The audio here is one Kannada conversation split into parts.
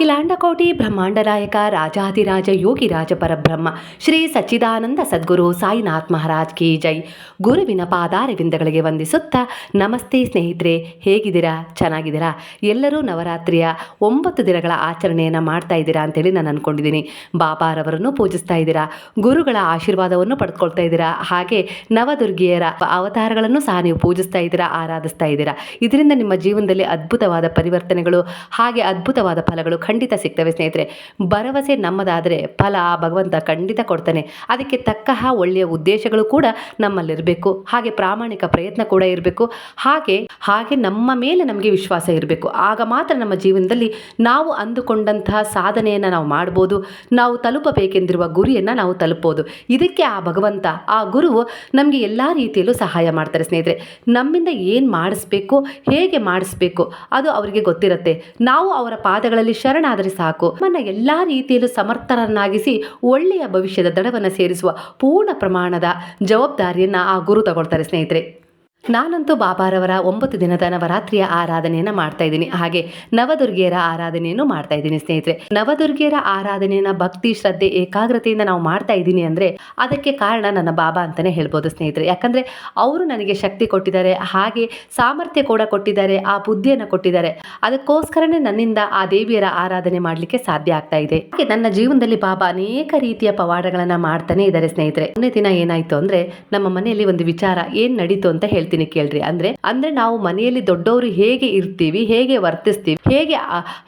ಅಖಿಲಾಂಡಕೋಟಿ ಬ್ರಹ್ಮಾಂಡ ನಾಯಕ ರಾಜಾಧಿರಾಜ ಯೋಗಿರಾಜ ಪರಬ್ರಹ್ಮ ಶ್ರೀ ಸಚ್ಚಿದಾನಂದ ಸದ್ಗುರು ಸಾಯಿನಾಥ್ ಮಹಾರಾಜ್ ಕಿ ಜೈ. ಗುರುವಿನ ಪಾದಾರವಿಂದಗಳಿಗೆ ವಂದಿಸುತ್ತಾ ನಮಸ್ತೆ ಸ್ನೇಹಿತರೆ, ಹೇಗಿದ್ದೀರಾ? ಚೆನ್ನಾಗಿದ್ದೀರಾ? ಎಲ್ಲರೂ ನವರಾತ್ರಿಯ ಒಂಬತ್ತು ದಿನಗಳ ಆಚರಣೆಯನ್ನು ಮಾಡ್ತಾ ಇದ್ದೀರಾ ಅಂತೇಳಿ ನಾನು ಅಂದ್ಕೊಂಡಿದ್ದೀನಿ ಬಾಬಾರವರನ್ನು ಪೂಜಿಸ್ತಾ ಇದ್ದೀರಾ? ಗುರುಗಳ ಆಶೀರ್ವಾದವನ್ನು ಪಡೆದುಕೊಳ್ತಾ ಇದ್ದೀರಾ? ಹಾಗೆ ನವದುರ್ಗಿಯರ ಅವತಾರಗಳನ್ನು ಸಹ ನೀವು ಪೂಜಿಸ್ತಾ ಇದ್ದೀರಾ, ಆರಾಧಿಸ್ತಾ ಇದ್ದೀರಾ? ಇದರಿಂದ ನಿಮ್ಮ ಜೀವನದಲ್ಲಿ ಅದ್ಭುತವಾದ ಪರಿವರ್ತನೆಗಳು, ಹಾಗೆ ಅದ್ಭುತವಾದ ಫಲಗಳು ಖಂಡಿತ ಸಿಗ್ತವೆ ಸ್ನೇಹಿತರೆ. ಭರವಸೆ ನಮ್ಮದಾದರೆ ಫಲ ಭಗವಂತ ಖಂಡಿತ ಕೊಡ್ತಾನೆ. ಅದಕ್ಕೆ ತಕ್ಕ ಒಳ್ಳೆಯ ಉದ್ದೇಶಗಳು ಕೂಡ ನಮ್ಮಲ್ಲಿರಬೇಕು. ಹಾಗೆ ಪ್ರಾಮಾಣಿಕ ಪ್ರಯತ್ನ ಕೂಡ ಇರಬೇಕು. ಹಾಗೆ ಹಾಗೆ ನಮ್ಮ ಮೇಲೆ ನಮಗೆ ವಿಶ್ವಾಸ ಇರಬೇಕು. ಆಗ ಮಾತ್ರ ನಮ್ಮ ಜೀವನದಲ್ಲಿ ನಾವು ಅಂದುಕೊಂಡಂತಹ ಸಾಧನೆಯನ್ನು ನಾವು ಮಾಡ್ಬೋದು. ನಾವು ತಲುಪಬೇಕೆಂದಿರುವ ಗುರಿಯನ್ನು ನಾವು ತಲುಪಬಹುದು ಇದಕ್ಕೆ ಆ ಭಗವಂತ, ಆ ಗುರುವು ನಮಗೆ ಎಲ್ಲ ರೀತಿಯಲ್ಲೂ ಸಹಾಯ ಮಾಡ್ತಾರೆ ಸ್ನೇಹಿತರೆ. ನಮ್ಮಿಂದ ಏನು ಮಾಡಿಸ್ಬೇಕು, ಹೇಗೆ ಮಾಡಿಸ್ಬೇಕು, ಅದು ಅವರಿಗೆ ಗೊತ್ತಿರುತ್ತೆ. ನಾವು ಅವರ ಪಾದಗಳಲ್ಲಿ ಶರಣಾದರೆ ಸಾಕು. ನನ್ನ ಎಲ್ಲಾ ರೀತಿಯಲ್ಲೂ ಸಮರ್ಥರನ್ನಾಗಿಸಿ ಒಳ್ಳೆಯ ಭವಿಷ್ಯದ ದಡವನ್ನು ಸೇರಿಸುವ ಪೂರ್ಣ ಪ್ರಮಾಣದ ಜವಾಬ್ದಾರಿಯನ್ನು ಆ ಗುರು ತಗೊಳ್ತಾರೆ ಸ್ನೇಹಿತರೆ. ನಾನಂತೂ ಬಾಬಾರವರ ಒಂಬತ್ತು ದಿನದ ನವರಾತ್ರಿಯ ಆರಾಧನೆಯನ್ನು ಮಾಡ್ತಾ ಇದ್ದೀನಿ. ಹಾಗೆ ನವದುರ್ಗಿಯರ ಆರಾಧನೆಯನ್ನು ಮಾಡ್ತಾ ಇದ್ದೀನಿ ಸ್ನೇಹಿತರೆ. ನವದುರ್ಗಿಯರ ಆರಾಧನೆಯನ್ನ ಭಕ್ತಿ, ಶ್ರದ್ಧೆ, ಏಕಾಗ್ರತೆಯಿಂದ ನಾವು ಮಾಡ್ತಾ ಇದ್ದೀನಿ ಅಂದರೆ ಅದಕ್ಕೆ ಕಾರಣ ನನ್ನ ಬಾಬಾ ಅಂತಲೇ ಹೇಳ್ಬೋದು ಸ್ನೇಹಿತರೆ. ಯಾಕಂದರೆ ಅವರು ನನಗೆ ಶಕ್ತಿ ಕೊಟ್ಟಿದ್ದಾರೆ, ಹಾಗೆ ಸಾಮರ್ಥ್ಯ ಕೂಡ ಕೊಟ್ಟಿದ್ದಾರೆ, ಆ ಬುದ್ಧಿಯನ್ನು ಕೊಟ್ಟಿದ್ದಾರೆ. ಅದಕ್ಕೋಸ್ಕರನೇ ನನ್ನಿಂದ ಆ ದೇವಿಯರ ಆರಾಧನೆ ಮಾಡಲಿಕ್ಕೆ ಸಾಧ್ಯ ಆಗ್ತಾ ಇದೆ. ಹಾಗೆ ನನ್ನ ಜೀವನದಲ್ಲಿ ಬಾಬಾ ಅನೇಕ ರೀತಿಯ ಪವಾಡಗಳನ್ನು ಮಾಡ್ತಾನೆ ಇದ್ದಾರೆ ಸ್ನೇಹಿತರೆ. ಮೊನ್ನೆ ದಿನ ಏನಾಯಿತು ಅಂದರೆ ನಮ್ಮ ಮನೆಯಲ್ಲಿ ಒಂದು ವಿಚಾರ ಏನು ನಡೀತು ಅಂತ ಹೇಳ್ತೀನಿ ಕೇಳ್ರಿ. ಅಂದ್ರೆ ಅಂದ್ರೆ ನಾವು ಮನೆಯಲ್ಲಿ ದೊಡ್ಡವರು ಹೇಗೆ ಇರ್ತೀವಿ, ಹೇಗೆ ವರ್ತಿಸ್ತೀವಿ, ಹೇಗೆ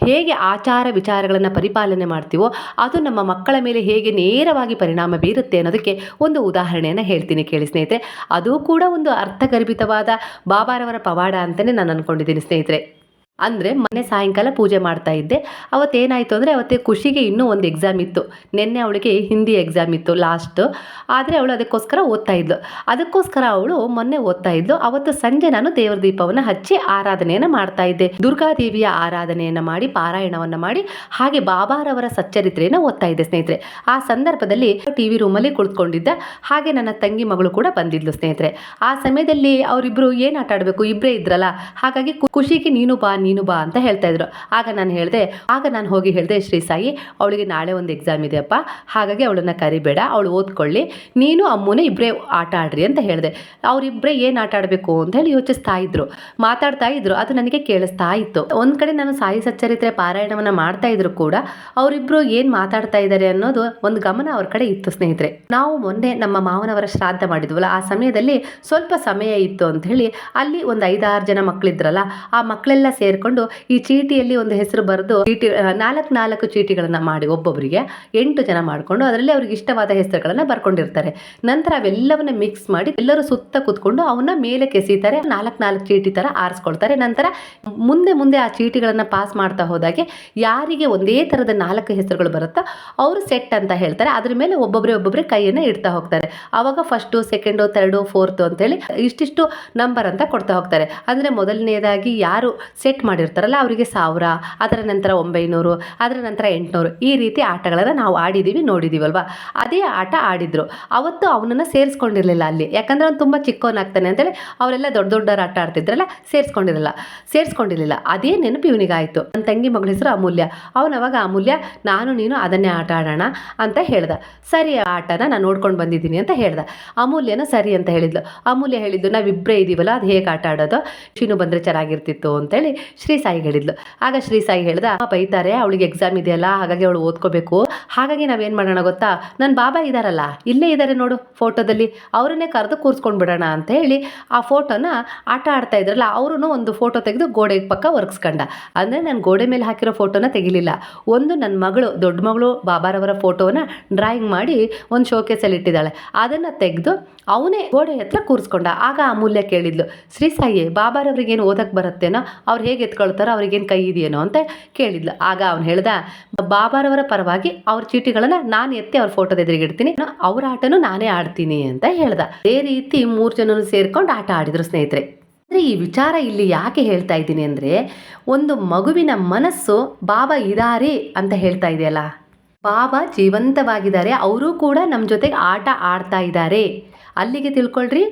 ಹೇಗೆ ಆಚಾರ ವಿಚಾರಗಳನ್ನ ಪರಿಪಾಲನೆ ಮಾಡ್ತೀವೋ, ಅದು ನಮ್ಮ ಮಕ್ಕಳ ಮೇಲೆ ಹೇಗೆ ನೇರವಾಗಿ ಪರಿಣಾಮ ಬೀರುತ್ತೆ ಅನ್ನೋದಕ್ಕೆ ಒಂದು ಉದಾಹರಣೆಯನ್ನ ಹೇಳ್ತೀನಿ ಕೇಳಿ ಸ್ನೇಹಿತರೆ. ಅದು ಕೂಡ ಒಂದು ಅರ್ಥಗರ್ಭಿತವಾದ ಬಾಬಾರವರ ಪವಾಡ ಅಂತಾನೆ ನಾನು ಅನ್ಕೊಂಡಿದ್ದೀನಿ ಸ್ನೇಹಿತರೆ. ಅಂದರೆ ಮೊನ್ನೆ ಸಾಯಂಕಾಲ ಪೂಜೆ ಮಾಡ್ತಾ ಇದ್ದೆ. ಅವತ್ತೇನಾಯಿತು ಅಂದರೆ ಅವತ್ತೇ ಖುಷಿಗೆ ಇನ್ನೂ ಒಂದು ಎಕ್ಸಾಮ್ ಇತ್ತು. ನಿನ್ನೆ ಅವಳಿಗೆ ಹಿಂದಿ ಎಕ್ಸಾಮ್ ಇತ್ತು ಲಾಸ್ಟ್ ಆದರೆ ಅವಳು ಅದಕ್ಕೋಸ್ಕರ ಓದ್ತಾ ಇದ್ಲು. ಅದಕ್ಕೋಸ್ಕರ ಅವಳು ಮೊನ್ನೆ ಓದ್ತಾ ಇದ್ಲು. ಅವತ್ತು ಸಂಜೆ ನಾನು ದೇವರ ದೀಪವನ್ನು ಹಚ್ಚಿ ಆರಾಧನೆಯನ್ನು ಮಾಡ್ತಾ ಇದ್ದೆ. ದುರ್ಗಾದೇವಿಯ ಆರಾಧನೆಯನ್ನು ಮಾಡಿ, ಪಾರಾಯಣವನ್ನು ಮಾಡಿ, ಹಾಗೆ ಬಾಬಾರವರ ಸಚ್ಚರಿತ್ರೆಯನ್ನು ಓದ್ತಾ ಇದ್ದೆ ಸ್ನೇಹಿತರೆ. ಆ ಸಂದರ್ಭದಲ್ಲಿ ಟಿ ವಿ ರೂಮಲ್ಲಿ ಕುಳಿತುಕೊಂಡಿದ್ದ. ಹಾಗೆ ನನ್ನ ತಂಗಿ ಮಗಳು ಕೂಡ ಬಂದಿದ್ಲು ಸ್ನೇಹಿತರೆ. ಆ ಸಮಯದಲ್ಲಿ ಅವರಿಬ್ಬರು ಏನು ಆಟ ಆಡಬೇಕು? ಇಬ್ಬರೇ ಇದ್ರಲ್ಲ. ಹಾಗಾಗಿ ಖುಷಿಗೆ ನೀನು ಬಾ ನೀನು ಬಾ ಅಂತ ಹೇಳ್ತಾ ಇದ್ರು. ಆಗ ನಾನು ಹೇಳಿದೆ, ಆಗ ನಾನು ಹೋಗಿ ಹೇಳಿದೆ, ಶ್ರೀ ಸಾಯಿ, ಅವಳಿಗೆ ನಾಳೆ ಒಂದು ಎಕ್ಸಾಮ್ ಇದೆಯಪ್ಪ. ಹಾಗಾಗಿ ಅವಳನ್ನು ಕರಿಬೇಡ, ಅವಳು ಓದ್ಕೊಳ್ಳಿ. ನೀನು ಅಮ್ಮನೇ ಇಬ್ಬರೇ ಆಟ ಆಡ್ರಿ ಅಂತ ಹೇಳಿದೆ. ಅವರಿಬ್ಬರೇ ಏನು ಆಟ ಆಡಬೇಕು ಅಂತ ಹೇಳಿ ಯೋಚಿಸ್ತಾ ಇದ್ರು. ಮಾತಾಡ್ತಾ ಇದ್ರು, ಅದು ನನಗೆ ಕೇಳಿಸ್ತಾ ಇತ್ತು. ಒಂದು ಕಡೆ ನಾನು ಸಾಯಿ ಸಚ್ಚರಿತ್ರೆ ಪಾರಾಯಣವನ್ನು ಮಾಡ್ತಾ ಇದ್ರು ಕೂಡ ಅವರಿಬ್ಬರು ಏನು ಮಾತಾಡ್ತಾ ಇದ್ದಾರೆ ಅನ್ನೋದು ಒಂದು ಗಮನ ಅವ್ರ ಕಡೆ ಇತ್ತು, ಸ್ನೇಹಿತರೆ. ನಾವು ಮೊನ್ನೆ ನಮ್ಮ ಮಾವನವರ ಶ್ರಾದ್ದ ಮಾಡಿದ್ವಲ್ಲ, ಆ ಸಮಯದಲ್ಲಿ ಸ್ವಲ್ಪ ಸಮಯ ಇತ್ತು ಅಂತ ಹೇಳಿ, ಅಲ್ಲಿ ಒಂದು ಐದಾರು ಜನ ಮಕ್ಕಳಿದ್ರಲ್ಲ ಆ ಮಕ್ಕಳೆಲ್ಲ ಸೇರ್ಕೊಂಡು ಈ ಚೀಟಿಯಲ್ಲಿ ಒಂದು ಹೆಸರು ಬರೆದು ಚೀಟಿ ನಾಲ್ಕು ನಾಲ್ಕು ಚೀಟಿಗಳನ್ನು ಮಾಡಿ ಒಬ್ಬೊಬ್ಬರಿಗೆ ಎಂಟು ಜನ ಮಾಡಿಕೊಂಡು ಅದರಲ್ಲಿ ಅವ್ರಿಗೆ ಇಷ್ಟವಾದ ಹೆಸರುಗಳನ್ನು ಬರ್ಕೊಂಡಿರ್ತಾರೆ. ನಂತರ ಅವೆಲ್ಲವನ್ನ ಮಿಕ್ಸ್ ಮಾಡಿ ಎಲ್ಲರೂ ಸುತ್ತ ಕುತ್ಕೊಂಡು ಅವನ್ನ ಮೇಲೆ ಕೆಸೀತಾರೆ, ನಾಲ್ಕು ನಾಲ್ಕು ಚೀಟಿ ತರ ಆರಿಸ್ಕೊಳ್ತಾರೆ. ನಂತರ ಮುಂದೆ ಮುಂದೆ ಆ ಚೀಟಿಗಳನ್ನ ಪಾಸ್ ಮಾಡ್ತಾ ಹೋದಾಗೆ ಯಾರಿಗೆ ಒಂದೇ ತರದ ನಾಲ್ಕು ಹೆಸರುಗಳು ಬರುತ್ತೋ ಅವರು ಸೆಟ್ ಅಂತ ಹೇಳ್ತಾರೆ. ಅದ್ರ ಮೇಲೆ ಒಬ್ಬೊಬ್ಬರೇ ಒಬ್ಬೊಬ್ಬರೇ ಕೈಯನ್ನು ಇಡ್ತಾ ಹೋಗ್ತಾರೆ. ಅವಾಗ ಫಸ್ಟು, ಸೆಕೆಂಡು ತರ್ಡು ಫೋರ್ತು ಅಂತೇಳಿ ಇಷ್ಟಿಷ್ಟು ನಂಬರ್ ಅಂತ ಕೊಡ್ತಾ ಹೋಗ್ತಾರೆ. ಅಂದರೆ ಮೊದಲನೇದಾಗಿ ಯಾರು ಸೆಟ್ ಮಾಡಿರ್ತಾರಲ್ಲ, ಅವರಿಗೆ ಸಾವಿರ, ಅದರ ನಂತರ ಒಂಬೈನೂರು, ಅದರ ನಂತರ ಎಂಟುನೂರು, ಈ ರೀತಿ ಆಟಗಳನ್ನು ನಾವು ಆಡಿದ್ದೀವಿ ನೋಡಿದ್ದೀವಲ್ವ ಅದೇ ಆಟ ಆಡಿದ್ರು. ಅವತ್ತು ಅವನನ್ನು ಸೇರಿಸ್ಕೊಂಡಿರಲಿಲ್ಲ ಅಲ್ಲಿ. ಯಾಕಂದರೆ ಅವ್ನು ತುಂಬ ಚಿಕ್ಕವನಾಗ್ತಾನೆ ಅಂತೇಳಿ ಅವರೆಲ್ಲ ದೊಡ್ಡ ದೊಡ್ಡವ್ರು ಆಟ ಆಡ್ತಿದ್ರಲ್ಲ, ಸೇರಿಸ್ಕೊಂಡಿರಲಿಲ್ಲ ಸೇರಿಸ್ಕೊಂಡಿರಲಿಲ್ಲ. ಅದೇ ನೆನಪು ಇವನಿಗಾಯಿತು. ನನ್ನ ತಂಗಿ ಮಗಳ ಹೆಸರು ಅಮೂಲ್ಯ. ಅವನವಾಗ ಅಮೂಲ್ಯ, ನಾನು ನೀನು ಅದನ್ನೇ ಆಟ ಆಡೋಣ ಅಂತ ಹೇಳ್ದ. ಸರಿ ಆಟನ ನಾನು ನೋಡ್ಕೊಂಡು ಬಂದಿದ್ದೀನಿ ಅಂತ ಹೇಳ್ದ. ಅಮೂಲ್ಯನ ಸರಿ ಅಂತ ಹೇಳಿದ್ಲು. ಅಮೂಲ್ಯ ಹೇಳಿದ್ದು ನಾವಿಬ್ಬರೇ ಇದ್ದೀವಲ್ಲ ಅದು ಹೇಗೆ ಆಟ ಆಡೋದು? ಶೀನು ಬಂದರೆ ಚೆನ್ನಾಗಿರ್ತಿತ್ತು ಅಂತೇಳಿ ಶ್ರೀ ಸಾಯಿ ಹೇಳಿದ್ಲು. ಆಗ ಶ್ರೀ ಸಾಯಿ ಹೇಳ್ದ "ಅಮ್ಮ ಬೈತಾರೆ ಅವಳಿಗೆ ಎಕ್ಸಾಮ್ ಇದೆಯಲ್ಲ, ಹಾಗಾಗಿ ಅವಳು ಓದ್ಕೋಬೇಕು. ಹಾಗಾಗಿ ನಾವೇನು ಮಾಡೋಣ ಗೊತ್ತಾ? ನನ್ನ ಬಾಬಾ ಇದ್ದಾರಲ್ಲ ಇಲ್ಲೇ ಇದ್ದಾರೆ ನೋಡು ಫೋಟೋದಲ್ಲಿ. ಅವರನ್ನೇ ಕರೆದು ಕೂರಿಸ್ಕೊಂಡು ಬಿಡೋಣ ಅಂತ ಹೇಳಿ ಆ ಫೋಟೋನ ಆಟ ಆಡ್ತಾ ಇದ್ರಲ್ಲ ಅವರು ಒಂದು ಫೋಟೋ ತೆಗೆದು ಗೋಡೆ ಪಕ್ಕ ಒರ್ಗಿಸ್ಕೊಂಡ. ಅಂದರೆ ನಾನು ಗೋಡೆ ಮೇಲೆ ಹಾಕಿರೋ ಫೋಟೋನ ತೆಗಿಲಿಲ್ಲ. ಒಂದು ನನ್ನ ಮಗಳು, ದೊಡ್ಡ ಮಗಳು ಬಾಬಾರವರ ಫೋಟೋನ ಡ್ರಾಯಿಂಗ್ ಮಾಡಿ ಒಂದು ಶೋಕೇಸಲ್ಲಿ ಇಟ್ಟಿದ್ದಾಳೆ. ಅದನ್ನು ತೆಗೆದು ಅವನೇ ಗೋಡೆ ಹತ್ರ ಕೂರಿಸ್ಕೊಂಡ. ಆಗ ಅಮೂಲ್ಯ ಕೇಳಿದ್ಲು, ಶ್ರೀ ಸಾಯಿ, ಬಾಬಾರವ್ರಿಗೇನು ಓದಕ್ಕೆ ಬರುತ್ತೇನೋ? ಅವ್ರು ಹೇಗೆ ಎತ್ಕೊಳ್ತಾರೋ ಅವ್ರಿಗೇನು ಕೈ ಇದೆಯೇನೋ ಅಂತ ಕೇಳಿದ್ಲು. ಆಗ ಅವ್ನು ಹೇಳ್ದ, ಬಾಬಾರವರ ಪರವಾಗಿ ಅವ್ರ ಚೀಟಿಗಳನ್ನು ನಾನು ಎತ್ತಿ ಅವ್ರ ಫೋಟೋದ ಎದುರಿಗೆ ಇಡ್ತೀನಿ ಅವ್ರ ಆಟನೂ ನಾನೇ ಆಡ್ತೀನಿ ಅಂತ ಹೇಳ್ದ. ಅದೇ ರೀತಿ ಮೂರು ಜನರು ಸೇರ್ಕೊಂಡು ಆಟ ಆಡಿದ್ರು ಸ್ನೇಹಿತರೆ. ಅಂದರೆ ಈ ವಿಚಾರ ಇಲ್ಲಿ ಯಾಕೆ ಹೇಳ್ತಾ ಇದ್ದೀನಿ ಅಂದರೆ, ಒಂದು ಮಗುವಿನ ಮನಸ್ಸು ಬಾಬಾ ಇದಾರೆ ಅಂತ ಹೇಳ್ತಾ ಇದೆಯಲ್ಲ, ಬಾಬಾ ಜೀವಂತವಾಗಿದ್ದಾರೆ, ಅವರು ಕೂಡ ನಮ್ಮ ಜೊತೆಗೆ ಆಟ ಆಡ್ತಾ ಇದ್ದಾರೆ ಅಲ್ಲಿಗೆ ತಿಳ್ಕೊಳ್ರಿ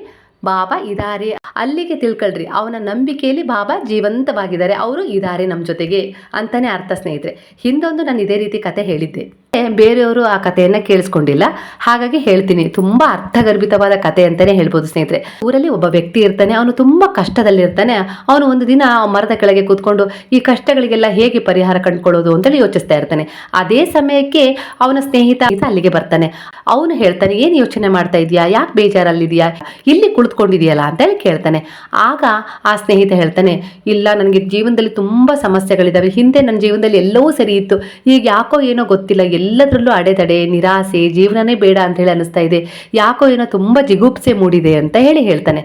ಬಾಬಾ ಇದಾರೆ. ಅಲ್ಲಿಗೆ ತಿಳ್ಕೊಳ್ರಿ. ಅವನ ನಂಬಿಕೆಯಲ್ಲಿ ಬಾಬಾ ಜೀವಂತವಾಗಿದ್ದಾರೆ. ಅವರು ಇದಾರೆ ನಮ್ಮ ಜೊತೆಗೆ ಅಂತಾನೆ ಅರ್ಥ ಸ್ನೇಹಿತರೆ. ಹಿಂದೊಂದು ನಾನು ಇದೇ ರೀತಿ ಕತೆ ಹೇಳಿದ್ದೆ. ಬೇರೆಯವರು ಆ ಕಥೆಯನ್ನ ಕೇಳಿಸ್ಕೊಂಡಿಲ್ಲ. ಹಾಗಾಗಿ ಹೇಳ್ತೀನಿ, ತುಂಬಾ ಅರ್ಥಗರ್ಭಿತವಾದ ಕತೆ ಅಂತಾನೆ ಹೇಳ್ಬೋದು ಸ್ನೇಹಿತರೆ. ಊರಲ್ಲಿ ಒಬ್ಬ ವ್ಯಕ್ತಿ ಇರ್ತಾನೆ, ಅವನು ತುಂಬಾ ಕಷ್ಟದಲ್ಲಿರ್ತಾನೆ. ಅವನು ಒಂದು ದಿನ ಮರದ ಕೆಳಗೆ ಕೂತ್ಕೊಂಡು ಈ ಕಷ್ಟಗಳಿಗೆಲ್ಲ ಹೇಗೆ ಪರಿಹಾರ ಕಂಡುಕೊಳ್ಳೋದು ಅಂತೇಳಿ ಯೋಚಿಸ್ತಾ ಇರ್ತಾನೆ. ಅದೇ ಸಮಯಕ್ಕೆ ಅವನ ಸ್ನೇಹಿತ ಅಲ್ಲಿಗೆ ಬರ್ತಾನೆ. ಅವನು ಹೇಳ್ತಾನೆ, ಏನು ಯೋಚನೆ ಮಾಡ್ತಾ ಇದೀಯಾ ಯಾಕೆ ಬೇಜಾರಲ್ಲಿದೆಯಾ ಇಲ್ಲಿ ಕುಳಿತುಕೊಂಡಿದೆಯಲ್ಲ ಅಂತೇಳಿ ಕೇಳ್ತಾನೆ. ಆಗ ಆ ಸ್ನೇಹಿತ ಹೇಳ್ತಾನೆ, ಇಲ್ಲ, ನನಗೆ ಜೀವನದಲ್ಲಿ ತುಂಬಾ ಸಮಸ್ಯೆಗಳಿದಾವೆ. ಹಿಂದೆ ನನ್ನ ಜೀವನದಲ್ಲಿ ಎಲ್ಲವೂ ಸರಿ ಇತ್ತು. ಈಗ ಯಾಕೋ ಏನೋ ಗೊತ್ತಿಲ್ಲ ಎಲ್ಲದರಲ್ಲೂ ಅಡೆತಡೆ ನಿರಾಸೆ, ಜೀವನನೇ ಬೇಡ ಅಂತ ಹೇಳಿ ಅನಿಸ್ತಾ ಇದೆ. ಯಾಕೋ ಏನೋ ತುಂಬಾ ಜಿಗುಪ್ಸೆ ಮೂಡಿದೆ ಅಂತ ಹೇಳಿ ಹೇಳ್ತಾನೆ.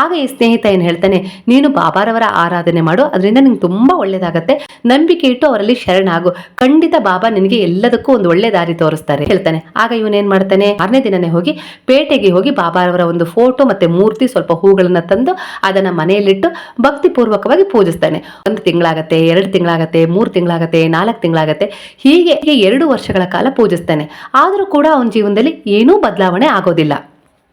ಆಗ ಈ ಸ್ನೇಹಿತ ಏನು ಹೇಳ್ತಾನೆ, ನೀನು ಬಾಬಾರವರ ಆರಾಧನೆ ಮಾಡು, ಅದರಿಂದ ನಿಂಗೆ ತುಂಬಾ ಒಳ್ಳೇದಾಗತ್ತೆ. ನಂಬಿಕೆ ಇಟ್ಟು ಅವರಲ್ಲಿ ಶರಣಾಗು. ಖಂಡಿತ ಬಾಬಾ ನಿನಗೆ ಎಲ್ಲದಕ್ಕೂ ಒಂದು ಒಳ್ಳೆ ದಾರಿ ತೋರಿಸ್ತಾರೆ, ಹೇಳ್ತಾನೆ. ಆಗ ಇವನೇನ್ ಮಾಡ್ತಾನೆ, ಆರನೇ ದಿನನೇ ಹೋಗಿ ಪೇಟೆಗೆ ಹೋಗಿ ಬಾಬಾರವರ ಒಂದು ಫೋಟೋ ಮತ್ತೆ ಮೂರ್ತಿ, ಸ್ವಲ್ಪ ಹೂಗಳನ್ನ ತಂದು ಅದನ್ನ ಮನೆಯಲ್ಲಿಟ್ಟು ಭಕ್ತಿ ಪೂರ್ವಕವಾಗಿ ಪೂಜಿಸ್ತಾನೆ. ಒಂದು ತಿಂಗಳಾಗತ್ತೆ, ಎರಡು ತಿಂಗಳಾಗತ್ತೆ, ಮೂರು ತಿಂಗಳಾಗತ್ತೆ, ನಾಲ್ಕು ತಿಂಗಳಾಗತ್ತೆ. ಹೀಗೆ ಎರಡು ವರ್ಷಗಳ ಕಾಲ ಪೂಜಿಸ್ತಾನೆ. ಆದರೂ ಕೂಡ ಅವನ ಜೀವನದಲ್ಲಿ ಏನೂ ಬದಲಾವಣೆ ಆಗೋದಿಲ್ಲ.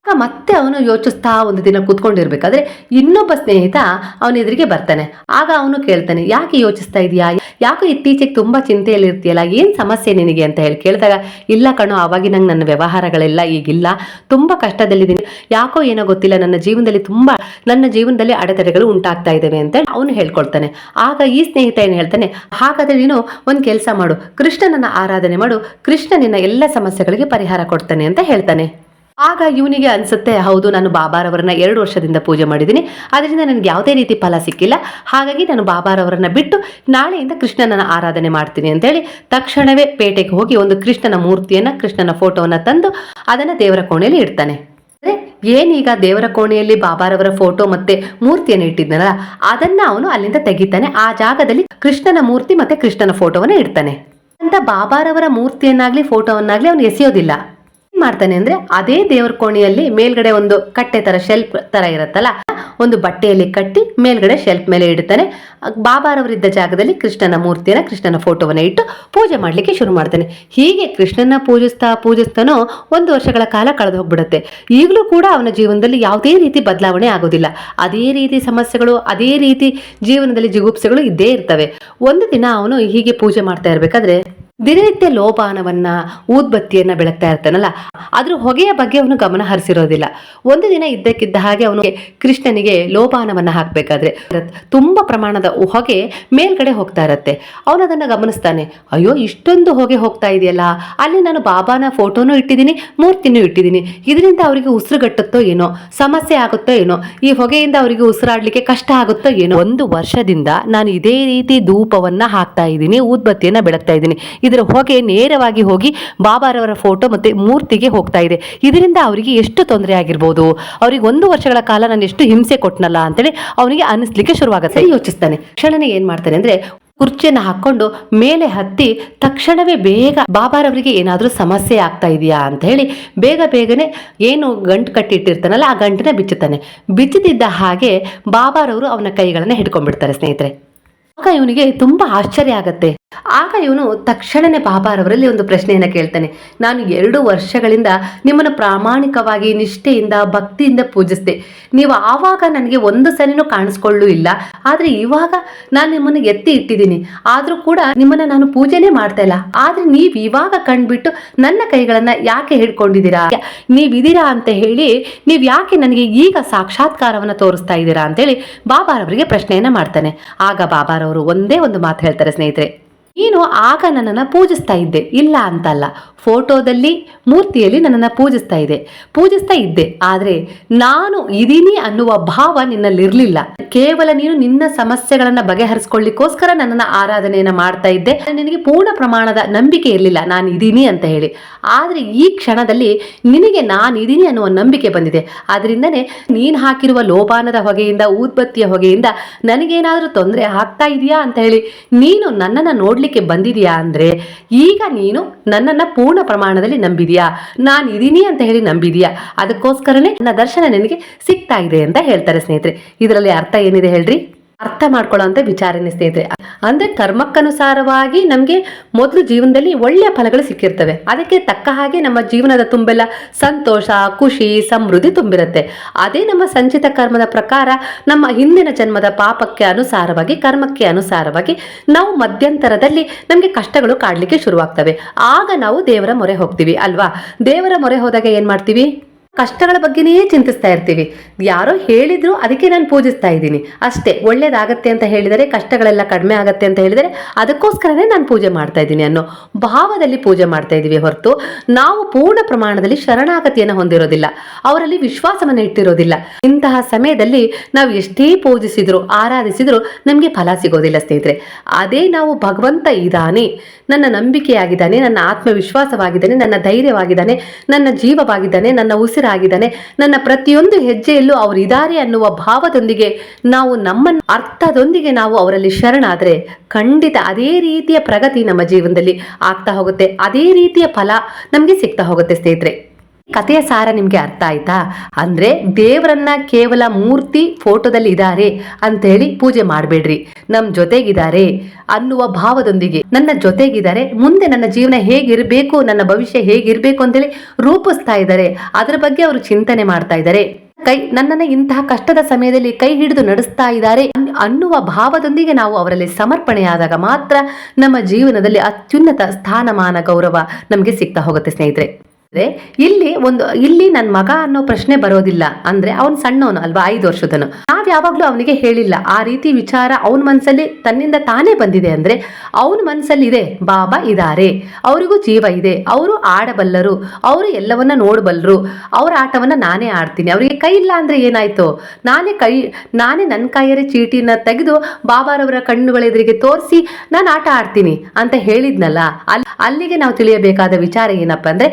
ಆಗ ಮತ್ತೆ ಅವನು ಯೋಚಿಸ್ತಾ ಒಂದು ದಿನ ಕೂತ್ಕೊಂಡಿರ್ಬೇಕಾದ್ರೆ ಇನ್ನೊಬ್ಬ ಸ್ನೇಹಿತ ಅವನ ಎದುರಿಗೆ ಬರ್ತಾನೆ. ಆಗ ಅವನು ಕೇಳ್ತಾನೆ, ಯಾಕೆ ಯೋಚಿಸ್ತಾ ಇದೀಯಾ? ಯಾಕೆ ಇತ್ತೀಚೆಗೆ ತುಂಬಾ ಚಿಂತೆಯಲ್ಲಿ ಇರ್ತೀಯಲ್ಲ ಏನ್ ಸಮಸ್ಯೆ ನಿನಗೆ ಅಂತ ಹೇಳಿ ಕೇಳಿದಾಗ, ಇಲ್ಲ ಕಣೋ ಅವಾಗಿನಂಗೆ ನನ್ನ ವ್ಯವಹಾರಗಳೆಲ್ಲ ಈಗಿಲ್ಲ, ತುಂಬಾ ಕಷ್ಟದಲ್ಲಿದ್ದೀನಿ, ಯಾಕೋ ಏನೋ ಗೊತ್ತಿಲ್ಲ, ನನ್ನ ಜೀವನದಲ್ಲಿ ತುಂಬಾ, ನನ್ನ ಜೀವನದಲ್ಲಿ ಅಡೆತಡೆಗಳು ಉಂಟಾಗ್ತಾ ಇದ್ದಾವೆ ಅಂತ ಅವನು ಹೇಳ್ಕೊಳ್ತಾನೆ. ಆಗ ಈ ಸ್ನೇಹಿತ ಏನು ಹೇಳ್ತಾನೆ, ಹಾಗಾದ್ರೆ ನೀನು ಒಂದು ಕೆಲಸ ಮಾಡು, ಕೃಷ್ಣನನ್ನ ಆರಾಧನೆ ಮಾಡು, ಕೃಷ್ಣ ನಿನ್ನ ಎಲ್ಲ ಸಮಸ್ಯೆಗಳಿಗೆ ಪರಿಹಾರ ಕೊಡ್ತಾನೆ ಅಂತ ಹೇಳ್ತಾನೆ. ಆಗ ಇವನಿಗೆ ಅನ್ಸುತ್ತೆ, ಹೌದು, ನಾನು ಬಾಬಾರವರನ್ನ ಎರಡು ವರ್ಷದಿಂದ ಪೂಜೆ ಮಾಡಿದ್ದೀನಿ. ಅದರಿಂದ ನನಗೆ ಯಾವುದೇ ರೀತಿ ಫಲ ಸಿಕ್ಕಿಲ್ಲ. ಹಾಗಾಗಿ ನಾನು ಬಾಬಾರವರನ್ನ ಬಿಟ್ಟು ನಾಳೆಯಿಂದ ಕೃಷ್ಣನನ್ನ ಆರಾಧನೆ ಮಾಡ್ತೀನಿ ಅಂತೇಳಿ ತಕ್ಷಣವೇ ಪೇಟೆಗೆ ಹೋಗಿ ಒಂದು ಕೃಷ್ಣನ ಮೂರ್ತಿಯನ್ನ, ಕೃಷ್ಣನ ಫೋಟೋವನ್ನ ತಂದು ಅದನ್ನ ದೇವರ ಕೋಣೆಯಲ್ಲಿ ಇಡ್ತಾನೆ. ಏನೀಗ ದೇವರ ಕೋಣೆಯಲ್ಲಿ ಬಾಬಾರವರ ಫೋಟೋ ಮತ್ತೆ ಮೂರ್ತಿಯನ್ನು ಇಟ್ಟಿದ್ನಲ್ಲ, ಅದನ್ನ ಅವನು ಅಲ್ಲಿಂದ ತೆಗಿತಾನೆ. ಆ ಜಾಗದಲ್ಲಿ ಕೃಷ್ಣನ ಮೂರ್ತಿ ಮತ್ತೆ ಕೃಷ್ಣನ ಫೋಟೋವನ್ನ ಇಡ್ತಾನೆ. ಅಂತ ಬಾಬಾರವರ ಮೂರ್ತಿಯನ್ನಾಗ್ಲಿ, ಫೋಟೋವನ್ನಾಗ್ಲಿ ಅವನು ಎಸೆಯೋದಿಲ್ಲ. ಮಾಡ್ತಾನೆ ಅಂದ್ರೆ ಅದೇ ದೇವ್ರ ಕೋಣೆಯಲ್ಲಿ ಮೇಲ್ಗಡೆ ಒಂದು ಕಟ್ಟೆ ತರ ಶೆಲ್ಫ್ ತರ ಇರುತ್ತಲ್ಲ, ಒಂದು ಬಟ್ಟೆಯಲ್ಲಿ ಕಟ್ಟಿ ಮೇಲ್ಗಡೆ ಶೆಲ್ಫ್ ಮೇಲೆ ಇಡ್ತಾನೆ. ಬಾಬಾರವರಿದ್ದ ಜಾಗದಲ್ಲಿ ಕೃಷ್ಣನ ಮೂರ್ತಿಯನ್ನ, ಕೃಷ್ಣನ ಫೋಟೋವನ್ನ ಇಟ್ಟು ಪೂಜೆ ಮಾಡ್ಲಿಕ್ಕೆ ಶುರು ಮಾಡ್ತಾನೆ. ಹೀಗೆ ಕೃಷ್ಣನ ಪೂಜಿಸ್ತಾ ಪೂಜಿಸ್ತಾನೋ ಒಂದು ವರ್ಷಗಳ ಕಾಲ ಕಳೆದು ಹೋಗ್ಬಿಡುತ್ತೆ. ಈಗಲೂ ಕೂಡ ಅವನ ಜೀವನದಲ್ಲಿ ಯಾವುದೇ ರೀತಿ ಬದಲಾವಣೆ ಆಗೋದಿಲ್ಲ. ಅದೇ ರೀತಿ ಸಮಸ್ಯೆಗಳು, ಅದೇ ರೀತಿ ಜೀವನದಲ್ಲಿ ಜಿಗುಪ್ಸೆಗಳು ಇದ್ದೇ ಇರ್ತವೆ. ಒಂದು ದಿನ ಅವನು ಹೀಗೆ ಪೂಜೆ ಮಾಡ್ತಾ ಇರ್ಬೇಕಾದ್ರೆ ದಿನನಿತ್ಯ ಲೋಪಾನವನ್ನ, ಊದ್ಬತ್ತಿಯನ್ನ ಬೆಳಗ್ತಾ ಇರ್ತಾನಲ್ಲ, ಅದ್ರ ಹೊಗೆಯ ಬಗ್ಗೆ ಅವನು ಗಮನ ಹರಿಸಿರೋದಿಲ್ಲ. ಒಂದು ದಿನ ಇದ್ದಕ್ಕಿದ್ದ ಹಾಗೆ ಅವನು ಕೃಷ್ಣನಿಗೆ ಲೋಪಾನವನ್ನ ಹಾಕ್ಬೇಕಾದ್ರೆ ತುಂಬಾ ಪ್ರಮಾಣದ ಹೊಗೆ ಮೇಲ್ಗಡೆ ಹೋಗ್ತಾ ಇರತ್ತೆ. ಅವನು ಅದನ್ನ ಗಮನಿಸ್ತಾನೆ, ಅಯ್ಯೋ, ಇಷ್ಟೊಂದು ಹೊಗೆ ಹೋಗ್ತಾ ಇದೆಯಲ್ಲ, ಅಲ್ಲಿ ನಾನು ಬಾಬಾನ ಫೋಟೋನು ಇಟ್ಟಿದ್ದೀನಿ, ಮೂರ್ತಿನೂ ಇಟ್ಟಿದ್ದೀನಿ. ಇದರಿಂದ ಅವರಿಗೆ ಉಸಿರುಗಟ್ಟುತ್ತೋ ಏನೋ, ಸಮಸ್ಯೆ ಆಗುತ್ತೋ ಏನೋ, ಈ ಹೊಗೆಯಿಂದ ಅವರಿಗೆ ಉಸಿರಾಡ್ಲಿಕ್ಕೆ ಕಷ್ಟ ಆಗುತ್ತೋ ಏನೋ. ಒಂದು ವರ್ಷದಿಂದ ನಾನು ಇದೇ ರೀತಿ ಧೂಪವನ್ನ ಹಾಕ್ತಾ ಇದ್ದೀನಿ ಊದ್ಬತ್ತಿಯನ್ನ ಬೆಳಗ್ತಾ ಇದ್ದೀನಿ ಇದರ ಹೊಗೆ ನೇರವಾಗಿ ಹೋಗಿ ಬಾಬಾರವರ ಫೋಟೋ ಮತ್ತೆ ಮೂರ್ತಿಗೆ ಹೋಗ್ತಾ ಇದೆ. ಇದರಿಂದ ಅವರಿಗೆ ಎಷ್ಟು ತೊಂದರೆ ಆಗಿರ್ಬೋದು? ಅವ್ರಿಗೆ ಒಂದು ವರ್ಷಗಳ ಕಾಲ ನಾನು ಎಷ್ಟು ಹಿಂಸೆ ಕೊಟ್ಟನಲ್ಲ ಅಂತೇಳಿ ಅವನಿಗೆ ಅನಿಸ್ಲಿಕ್ಕೆ ಶುರುವಾಗುತ್ತೆ. ಯೋಚಿಸ್ತಾನೆ. ಕ್ಷಣನೇ ಏನು ಮಾಡ್ತಾನೆ ಅಂದ್ರೆ ಕುರ್ಚಿಯನ್ನು ಹಾಕೊಂಡು ಮೇಲೆ ಹತ್ತಿ ತಕ್ಷಣವೇ ಬೇಗ ಬಾಬಾರವರಿಗೆ ಏನಾದರೂ ಸಮಸ್ಯೆ ಆಗ್ತಾ ಇದೆಯಾ ಅಂತ ಹೇಳಿ ಬೇಗ ಬೇಗನೆ ಏನು ಗಂಟು ಕಟ್ಟಿಟ್ಟಿರ್ತಾನಲ್ಲ ಆ ಗಂಟನ್ನ ಬಿಚ್ಚುತ್ತಾನೆ. ಬಿಚ್ಚುತ್ತಿದ್ದ ಹಾಗೆ ಬಾಬಾರವರು ಅವನ ಕೈಗಳನ್ನು ಹಿಡ್ಕೊಂಡ್ಬಿಡ್ತಾರೆ ಸ್ನೇಹಿತರೆ. ಆಗ ಇವನಿಗೆ ತುಂಬ ಆಶ್ಚರ್ಯ ಆಗತ್ತೆ. ಆಗ ಇವನು ತಕ್ಷಣನೇ ಬಾಬಾರವರಲ್ಲಿ ಒಂದು ಪ್ರಶ್ನೆಯನ್ನ ಕೇಳ್ತಾನೆ. ನಾನು ಎರಡು ವರ್ಷಗಳಿಂದ ನಿಮ್ಮನ್ನು ಪ್ರಾಮಾಣಿಕವಾಗಿ ನಿಷ್ಠೆಯಿಂದ, ಭಕ್ತಿಯಿಂದ ಪೂಜಿಸಿದೆ. ನೀವು ಆವಾಗ ನನಗೆ ಒಂದು ಸರಿನೂ ಕಾಣಿಸ್ಕೊಳ್ಳೂ ಇಲ್ಲ. ಆದ್ರೆ ಇವಾಗ ನಾನು ನಿಮ್ಮನ್ನು ಎತ್ತಿ ಇಟ್ಟಿದ್ದೀನಿ. ಆದ್ರೂ ಕೂಡ ನಿಮ್ಮನ್ನ ನಾನು ಪೂಜೆನೇ ಮಾಡ್ತಾ ಇಲ್ಲ. ಆದ್ರೆ ನೀವು ಇವಾಗ ಕಂಡುಬಿಟ್ಟು ನನ್ನ ಕೈಗಳನ್ನ ಯಾಕೆ ಹಿಡ್ಕೊಂಡಿದ್ದೀರಾ? ನೀವಿದ್ದೀರಾ ಅಂತ ಹೇಳಿ ನೀವು ಯಾಕೆ ನನಗೆ ಈಗ ಸಾಕ್ಷಾತ್ಕಾರವನ್ನ ತೋರಿಸ್ತಾ ಇದ್ದೀರಾ ಅಂತೇಳಿ ಬಾಬಾರವರಿಗೆ ಪ್ರಶ್ನೆಯನ್ನ ಮಾಡ್ತಾನೆ. ಆಗ ಬಾಬಾರವರು ಒಂದೇ ಒಂದು ಮಾತು ಹೇಳ್ತಾರೆ ಸ್ನೇಹಿತರೆ. ನೀನು ಆಗ ನನ್ನನ್ನು ಪೂಜಿಸ್ತಾ ಇದ್ದೆ. ಇಲ್ಲ ಅಂತಲ್ಲ. ಫೋಟೋದಲ್ಲಿ, ಮೂರ್ತಿಯಲ್ಲಿ ನನ್ನನ್ನು ಪೂಜಿಸ್ತಾ ಇದೆ ಪೂಜಿಸ್ತಾ ಇದ್ದೆ. ಆದರೆ ನಾನು ಇದೀನಿ ಅನ್ನುವ ಭಾವ ನಿನ್ನಲ್ಲಿರಲಿಲ್ಲ. ಕೇವಲ ನೀನು ನಿನ್ನ ಸಮಸ್ಯೆಗಳನ್ನು ಬಗೆಹರಿಸ್ಕೊಳ್ಳಿಕ್ಕೋಸ್ಕರ ನನ್ನನ್ನು ಆರಾಧನೆಯನ್ನು ಮಾಡ್ತಾ ಇದ್ದೆ. ನಿನಗೆ ಪೂರ್ಣ ಪ್ರಮಾಣದ ನಂಬಿಕೆ ಇರಲಿಲ್ಲ. ನಾನು ಇದೀನಿ ಅಂತ ಹೇಳಿ. ಆದರೆ ಈ ಕ್ಷಣದಲ್ಲಿ ನಿನಗೆ ನಾನು ಇದೀನಿ ಅನ್ನುವ ನಂಬಿಕೆ ಬಂದಿದೆ. ಆದ್ರಿಂದನೇ ನೀನು ಹಾಕಿರುವ ಲೋಪಾನದ ಹೊಗೆಯಿಂದ, ಊದ್ಬತ್ತಿಯ ಹೊಗೆಯಿಂದ ನನಗೇನಾದರೂ ತೊಂದರೆ ಆಗ್ತಾ ಇದೆಯಾ ಅಂತ ಹೇಳಿ ನೀನು ನನ್ನನ್ನು ನೋಡ್ಲಿಕ್ಕೆ ಬಂದಿದೆಯಾ ಅಂದ್ರೆ, ಈಗ ನೀನು ನನ್ನನ್ನು ಪೂರ್ಣ ಪ್ರಮಾಣದಲ್ಲಿ ನಂಬಿದೆಯಾ? ನಾನು ಇದೀನಿ ಅಂತ ಹೇಳಿ ನಂಬಿದೆಯಾ? ಅದಕ್ಕೋಸ್ಕರನೇ ನನ್ನ ದರ್ಶನ ನಿನಗೆ ಸಿಗ್ತಾ ಇದೆ ಅಂತ ಹೇಳ್ತಾರೆ ಸ್ನೇಹಿತರೆ. ಇದರಲ್ಲಿ ಅರ್ಥ ಏನಿದೆ ಹೇಳ್ರಿ? ಅರ್ಥ ಮಾಡ್ಕೊಳ್ಳೋಂಥ ವಿಚಾರನೆ ಸ್ನೇಹಿತರೆ. ಅಂದ್ರೆ ಕರ್ಮಕ್ಕನುಸಾರವಾಗಿ ನಮಗೆ ಮೊದಲು ಜೀವನದಲ್ಲಿ ಒಳ್ಳೆಯ ಫಲಗಳು ಸಿಕ್ಕಿರ್ತವೆ. ಅದಕ್ಕೆ ತಕ್ಕ ಹಾಗೆ ನಮ್ಮ ಜೀವನದ ತುಂಬೆಲ್ಲ, ಸಂತೋಷ, ಖುಷಿ, ಸಮೃದ್ಧಿ ತುಂಬಿರುತ್ತೆ. ಅದೇ ನಮ್ಮ ಸಂಚಿತ ಕರ್ಮದ ಪ್ರಕಾರ ನಮ್ಮ ಹಿಂದಿನ ಜನ್ಮದ ಪಾಪಕ್ಕೆ ಅನುಸಾರವಾಗಿ, ಕರ್ಮಕ್ಕೆ ಅನುಸಾರವಾಗಿ ನಾವು ಮಧ್ಯಂತರದಲ್ಲಿ ನಮಗೆ ಕಷ್ಟಗಳು ಕಾಡ್ಲಿಕ್ಕೆ ಶುರುವಾಗ್ತವೆ. ಆಗ ನಾವು ದೇವರ ಮೊರೆ ಹೋಗ್ತೀವಿ, ಅಲ್ವಾ? ದೇವರ ಮೊರೆ ಹೋದಾಗ ಏನ್ ಮಾಡ್ತೀವಿ? ಕಷ್ಟಗಳ ಬಗ್ಗೆನೇ ಚಿಂತಿಸ್ತಾ ಇರ್ತೀವಿ. ಯಾರೋ ಹೇಳಿದ್ರು ಅದಕ್ಕೆ ನಾನು ಪೂಜಿಸ್ತಾ ಇದ್ದೀನಿ. ಅಷ್ಟೇ, ಒಳ್ಳೇದಾಗತ್ತೆ ಅಂತ ಹೇಳಿದರೆ, ಕಷ್ಟಗಳೆಲ್ಲ ಕಡಿಮೆ ಆಗತ್ತೆ ಅಂತ ಹೇಳಿದರೆ, ಅದಕ್ಕೋಸ್ಕರನೇ ನಾನು ಪೂಜೆ ಮಾಡ್ತಾ ಇದ್ದೀನಿ ಅನ್ನೋ ಭಾವದಲ್ಲಿ ಪೂಜೆ ಮಾಡ್ತಾ ಇದ್ದೀವಿ ಹೊರತು ನಾವು ಪೂರ್ಣ ಪ್ರಮಾಣದಲ್ಲಿ ಶರಣಾಗತಿಯನ್ನು ಹೊಂದಿರೋದಿಲ್ಲ. ಅವರಲ್ಲಿ ವಿಶ್ವಾಸವನ್ನು ಇಟ್ಟಿರೋದಿಲ್ಲ. ಇಂತಹ ಸಮಯದಲ್ಲಿ ನಾವು ಎಷ್ಟೇ ಪೂಜಿಸಿದ್ರು, ಆರಾಧಿಸಿದ್ರು ನಮಗೆ ಫಲ ಸಿಗೋದಿಲ್ಲ ಸ್ನೇಹಿತರೆ. ಅದೇ ನಾವು ಭಗವಂತ ಇದ್ದಾನೆ, ನನ್ನ ನಂಬಿಕೆಯಾಗಿದ್ದಾನೆ, ನನ್ನ ಆತ್ಮವಿಶ್ವಾಸವಾಗಿದ್ದಾನೆ, ನನ್ನ ಧೈರ್ಯವಾಗಿದ್ದಾನೆ, ನನ್ನ ಜೀವವಾಗಿದ್ದಾನೆ, ನನ್ನ ಉಸಿರಾಗಿದ್ದಾನೆ ನನ್ನ ಪ್ರತಿಯೊಂದು ಹೆಜ್ಜೆಯಲ್ಲೂ ಅವರು ಇದ್ದಾರೆ ಅನ್ನುವ ಭಾವದೊಂದಿಗೆ ನಾವು ನಮ್ಮ ಅರ್ಥದೊಂದಿಗೆ ನಾವು ಅವರಲ್ಲಿ ಶರಣಾದರೆ ಖಂಡಿತ ಅದೇ ರೀತಿಯ ಪ್ರಗತಿ ನಮ್ಮ ಜೀವನದಲ್ಲಿ ಆಗ್ತಾ ಹೋಗುತ್ತೆ. ಅದೇ ರೀತಿಯ ಫಲ ನಮಗೆ ಸಿಗ್ತಾ ಹೋಗುತ್ತೆ ಸ್ನೇಹಿತರೆ. ಕಥೆಯ ಸಾರ ನಿಮಗೆ ಅರ್ಥ ಆಯ್ತಾ? ಅಂದ್ರೆ ದೇವರನ್ನ ಕೇವಲ ಮೂರ್ತಿ ಫೋಟೋದಲ್ಲಿ ಇದ್ದಾರೆ ಅಂತೇಳಿ ಪೂಜೆ ಮಾಡಬೇಡ್ರಿ. ನಮ್ಮ ಜೊತೆಗಿದ್ದಾರೆ ಅನ್ನುವ ಭಾವದೊಂದಿಗೆ. ನನ್ನ ಜೊತೆಗಿದ್ದಾರೆ ಮುಂದೆ ನನ್ನ ಜೀವನ ಹೇಗಿರಬೇಕು, ನನ್ನ ಭವಿಷ್ಯ ಹೇಗಿರಬೇಕು ಅಂತೇಳಿ ರೂಪಿಸ್ತಾ ಇದ್ದಾರೆ ಅದರ ಬಗ್ಗೆ ಅವರು ಚಿಂತನೆ ಮಾಡ್ತಾ ಇದ್ದಾರೆ ಕೈ, ನನ್ನನ್ನ ಇಂತಹ ಕಷ್ಟದ ಸಮಯದಲ್ಲಿ ಕೈ ಹಿಡಿದು ನಡೆಸ್ತಾ ಇದ್ದಾರೆ ಅನ್ನುವ ಭಾವದೊಂದಿಗೆ ನಾವು ಅವರಲ್ಲಿ ಸಮರ್ಪಣೆಯಾದಾಗ ಮಾತ್ರ ನಮ್ಮ ಜೀವನದಲ್ಲಿ ಅತ್ಯುನ್ನತ ಸ್ಥಾನಮಾನ ಗೌರವ ನಮಗೆ ಸಿಗ್ತಾ ಹೋಗುತ್ತೆ ಸ್ನೇಹಿತರೆ. ಇಲ್ಲಿ ಒಂದು, ಇಲ್ಲಿ ನನ್ನ ಮಗ ಅನ್ನೋ ಪ್ರಶ್ನೆ ಬರೋದಿಲ್ಲ. ಅಂದ್ರೆ ಅವನ್ ಸಣ್ಣವನು ಅಲ್ವಾ, ಐದು ವರ್ಷದನು ನಾವ್ ಯಾವಾಗ್ಲೂ ಅವನಿಗೆ ಹೇಳಿಲ್ಲ. ಆ ರೀತಿ ವಿಚಾರ ಅವನ ಮನ್ಸಲ್ಲಿ ತನ್ನಿಂದ ತಾನೇ ಬಂದಿದೆ ಅಂದ್ರೆ ಅವನ ಮನ್ಸಲ್ಲಿ ಇದೆ ಬಾಬಾ ಇದ್ದಾರೆ ಅವರಿಗೂ ಜೀವ ಇದೆ. ಅವರು ಆಡಬಲ್ಲರು. ಅವರು ಎಲ್ಲವನ್ನ ನೋಡಬಲ್ಲರು ಅವ್ರ ಆಟವನ್ನ ನಾನೇ ಆಡ್ತೀನಿ. ಅವರಿಗೆ ಕೈ ಇಲ್ಲ ಅಂದ್ರೆ ಏನಾಯ್ತು? ನಾನೇ ಕೈ, ನಾನೇ ನನ್ನ ಕೈಯರೆ ಚೀಟಿನ ತೆಗೆದು ಬಾಬಾರವರ ಕಣ್ಣುಗಳ ಎದುರಿಗೆ ತೋರಿಸಿ ನಾನು ಆಟ ಆಡ್ತೀನಿ ಅಂತ ಹೇಳಿದ್ನಲ್ಲ ಅಲ್ಲಿ ಅಲ್ಲಿಗೆ ನಾವು ತಿಳಿಯಬೇಕಾದ ವಿಚಾರ ಏನಪ್ಪಾ ಅಂದ್ರೆ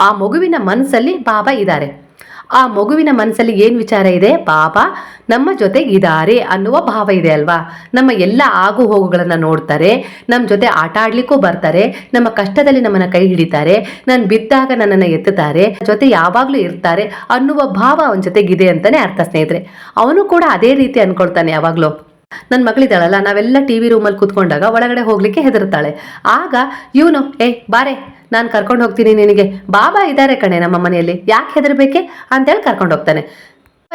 ಆ ಮಗುವಿನ ಮನಸ್ಸಲ್ಲಿ ಬಾಬಾ ಇದ್ದಾರೆ. ಆ ಮಗುವಿನ ಮನಸ್ಸಲ್ಲಿ ಏನು ವಿಚಾರ ಇದೆ? ಬಾಬಾ ನಮ್ಮ ಜೊತೆ ಇದ್ದಾರೆ ಅನ್ನುವ ಭಾವ ಇದೆ ಅಲ್ವಾ? ನಮ್ಮ ಎಲ್ಲ ಆಗು ಹೋಗುಗಳನ್ನು ನೋಡ್ತಾರೆ ನಮ್ಮ ಜೊತೆ ಆಟ ಆಡ್ಲಿಕ್ಕೂ ಬರ್ತಾರೆ, ನಮ್ಮ ಕಷ್ಟದಲ್ಲಿ ನಮ್ಮನ್ನ ಕೈ ಹಿಡಿತಾರೆ, ನಾನು ಬಿದ್ದಾಗ ನನ್ನನ್ನು ಎತ್ತುತ್ತಾರೆ ಜೊತೆ ಯಾವಾಗಲೂ ಇರ್ತಾರೆ ಅನ್ನುವ ಭಾವ ಅವನ ಜೊತೆಗಿದೆ ಅಂತಾನೆ ಅರ್ಥ ಸ್ನೇಹಿತರೆ. ಅವನು ಕೂಡ ಅದೇ ರೀತಿ ಅಂದ್ಕೊಳ್ತಾನೆ ಯಾವಾಗಲೂ. ನನ್ನ ಮಗಳಿದ್ದಾಳಲ್ಲ, ನಾವೆಲ್ಲ ಟಿ ವಿ ರೂಮಲ್ಲಿ ಕೂತ್ಕೊಂಡಾಗ ಒಳಗಡೆ ಹೋಗ್ಲಿಕ್ಕೆ ಹೆದರ್ತಾಳೆ ಆಗ, ಇವನು, ಏ, ಬಾರೆ ನಾನು ಕರ್ಕೊಂಡು ಹೋಗ್ತೀನಿ ನಿನಗೆ. ಬಾಬಾ ಇದ್ದಾರೆ ಕಣೆ ನಮ್ಮ ಮನೆಯಲ್ಲಿ. ಯಾಕೆ ಹೆದರ್ಬೇಕೆ? ಅಂತೇಳಿ ಕರ್ಕೊಂಡು ಹೋಗ್ತಾನೆ.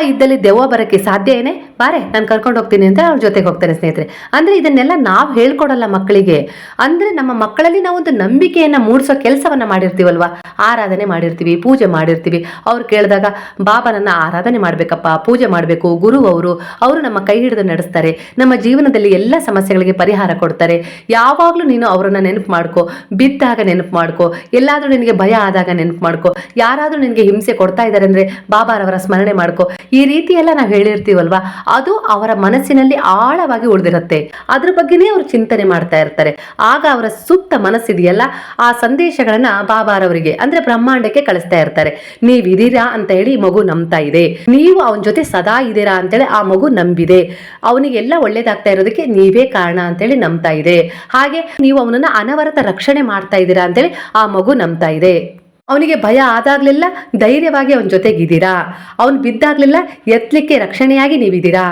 ಇದ್ದಲ್ಲಿ ದೆವ್ವ ಬರೋಕ್ಕೆ ಸಾಧ್ಯ ಏನೇ? ಬಾರೆ, ನಾನು ಕರ್ಕೊಂಡು ಹೋಗ್ತೀನಿ ಅಂತ ಅವ್ರ ಜೊತೆಗೆ ಹೋಗ್ತಾರೆ ಸ್ನೇಹಿತರೆ. ಅಂದ್ರೆ ಇದನ್ನೆಲ್ಲ ನಾವು ಹೇಳ್ಕೊಡಲ್ಲ ಮಕ್ಕಳಿಗೆ. ಅಂದ್ರೆ ನಮ್ಮ ಮಕ್ಕಳಲ್ಲಿ ನಾವು ಒಂದು ನಂಬಿಕೆಯನ್ನ ಮೂಡಿಸೋ ಕೆಲಸವನ್ನ ಮಾಡಿರ್ತೀವಲ್ವಾ? ಆರಾಧನೆ ಮಾಡಿರ್ತೀವಿ, ಪೂಜೆ ಮಾಡಿರ್ತೀವಿ. ಅವ್ರು ಕೇಳಿದಾಗ, ಬಾಬಾ ನನ್ನ ಆರಾಧನೆ ಮಾಡ್ಬೇಕಪ್ಪ, ಪೂಜೆ ಮಾಡಬೇಕು, ಗುರು ಅವರು. ಅವರು ನಮ್ಮ ಕೈ ಹಿಡಿದು ನಡೆಸ್ತಾರೆ. ನಮ್ಮ ಜೀವನದಲ್ಲಿ ಎಲ್ಲ ಸಮಸ್ಯೆಗಳಿಗೆ ಪರಿಹಾರ ಕೊಡ್ತಾರೆ. ಯಾವಾಗಲೂ ನೀನು ಅವರನ್ನ ನೆನಪು ಮಾಡ್ಕೋ. ಬಿದ್ದಾಗ ನೆನಪು ಮಾಡ್ಕೋ. ಎಲ್ಲಾದ್ರೂ ನಿನಗೆ ಭಯ ಆದಾಗ ನೆನಪು ಮಾಡ್ಕೋ. ಯಾರಾದ್ರೂ ನಿನಗೆ ಹಿಂಸೆ ಕೊಡ್ತಾ ಇದ್ದಾರೆ ಅಂದ್ರೆ ಬಾಬಾರವರ ಸ್ಮರಣೆ ಮಾಡ್ಕೋ. ಈ ರೀತಿ ಎಲ್ಲ ನಾವು ಹೇಳಿರ್ತೀವಲ್ವಾ? ಅದು ಅವರ ಮನಸ್ಸಿನಲ್ಲಿ ಆಳವಾಗಿ ಉಳಿದಿರುತ್ತೆ. ಅದ್ರ ಬಗ್ಗೆನೇ ಅವರು ಚಿಂತನೆ ಮಾಡ್ತಾ ಇರ್ತಾರೆ. ಆಗ ಅವರ ಸುತ್ತ ಮನಸ್ಸಿದೆಯಲ್ಲ, ಆ ಸಂದೇಶಗಳನ್ನ ಬಾಬಾರವರಿಗೆ, ಅಂದ್ರೆ ಬ್ರಹ್ಮಾಂಡಕ್ಕೆ ಕಳಿಸ್ತಾ ಇರ್ತಾರೆ. ನೀವಿದ್ದೀರಾ ಅಂತ ಹೇಳಿ ಮಗು ನಂಬ್ತಾ ಇದೆ. ನೀವು ಅವನ ಜೊತೆ ಸದಾ ಇದ್ದೀರಾ ಅಂತೇಳಿ ಆ ಮಗು ನಂಬಿದೆ. ಅವನಿಗೆಲ್ಲ ಒಳ್ಳೇದಾಗ್ತಾ ಇರೋದಕ್ಕೆ ನೀವೇ ಕಾರಣ? ಅಂತೇಳಿ ನಂಬ್ತಾ ಇದೆ. ಹಾಗೆ ನೀವು ಅವನನ್ನ ಅನವರತ ರಕ್ಷಣೆ ಮಾಡ್ತಾ ಇದ್ದೀರಾ ಅಂತೇಳಿ ಆ ಮಗು ನಂಬ್ತಾ ಇದೆ. ಅವನಿಗೆ ಭಯ ಆದಾಗಲೆಲ್ಲ ಧೈರ್ಯವಾಗಿ ಅವನ ಜೊತೆಗಿದ್ದೀರಾ? ಅವನು ಬಿದ್ದಾಗಲೆಲ್ಲ ಎತ್ತಲಿಕ್ಕೆ ರಕ್ಷಣೆಯಾಗಿ ನೀವಿದ್ದೀರಾ?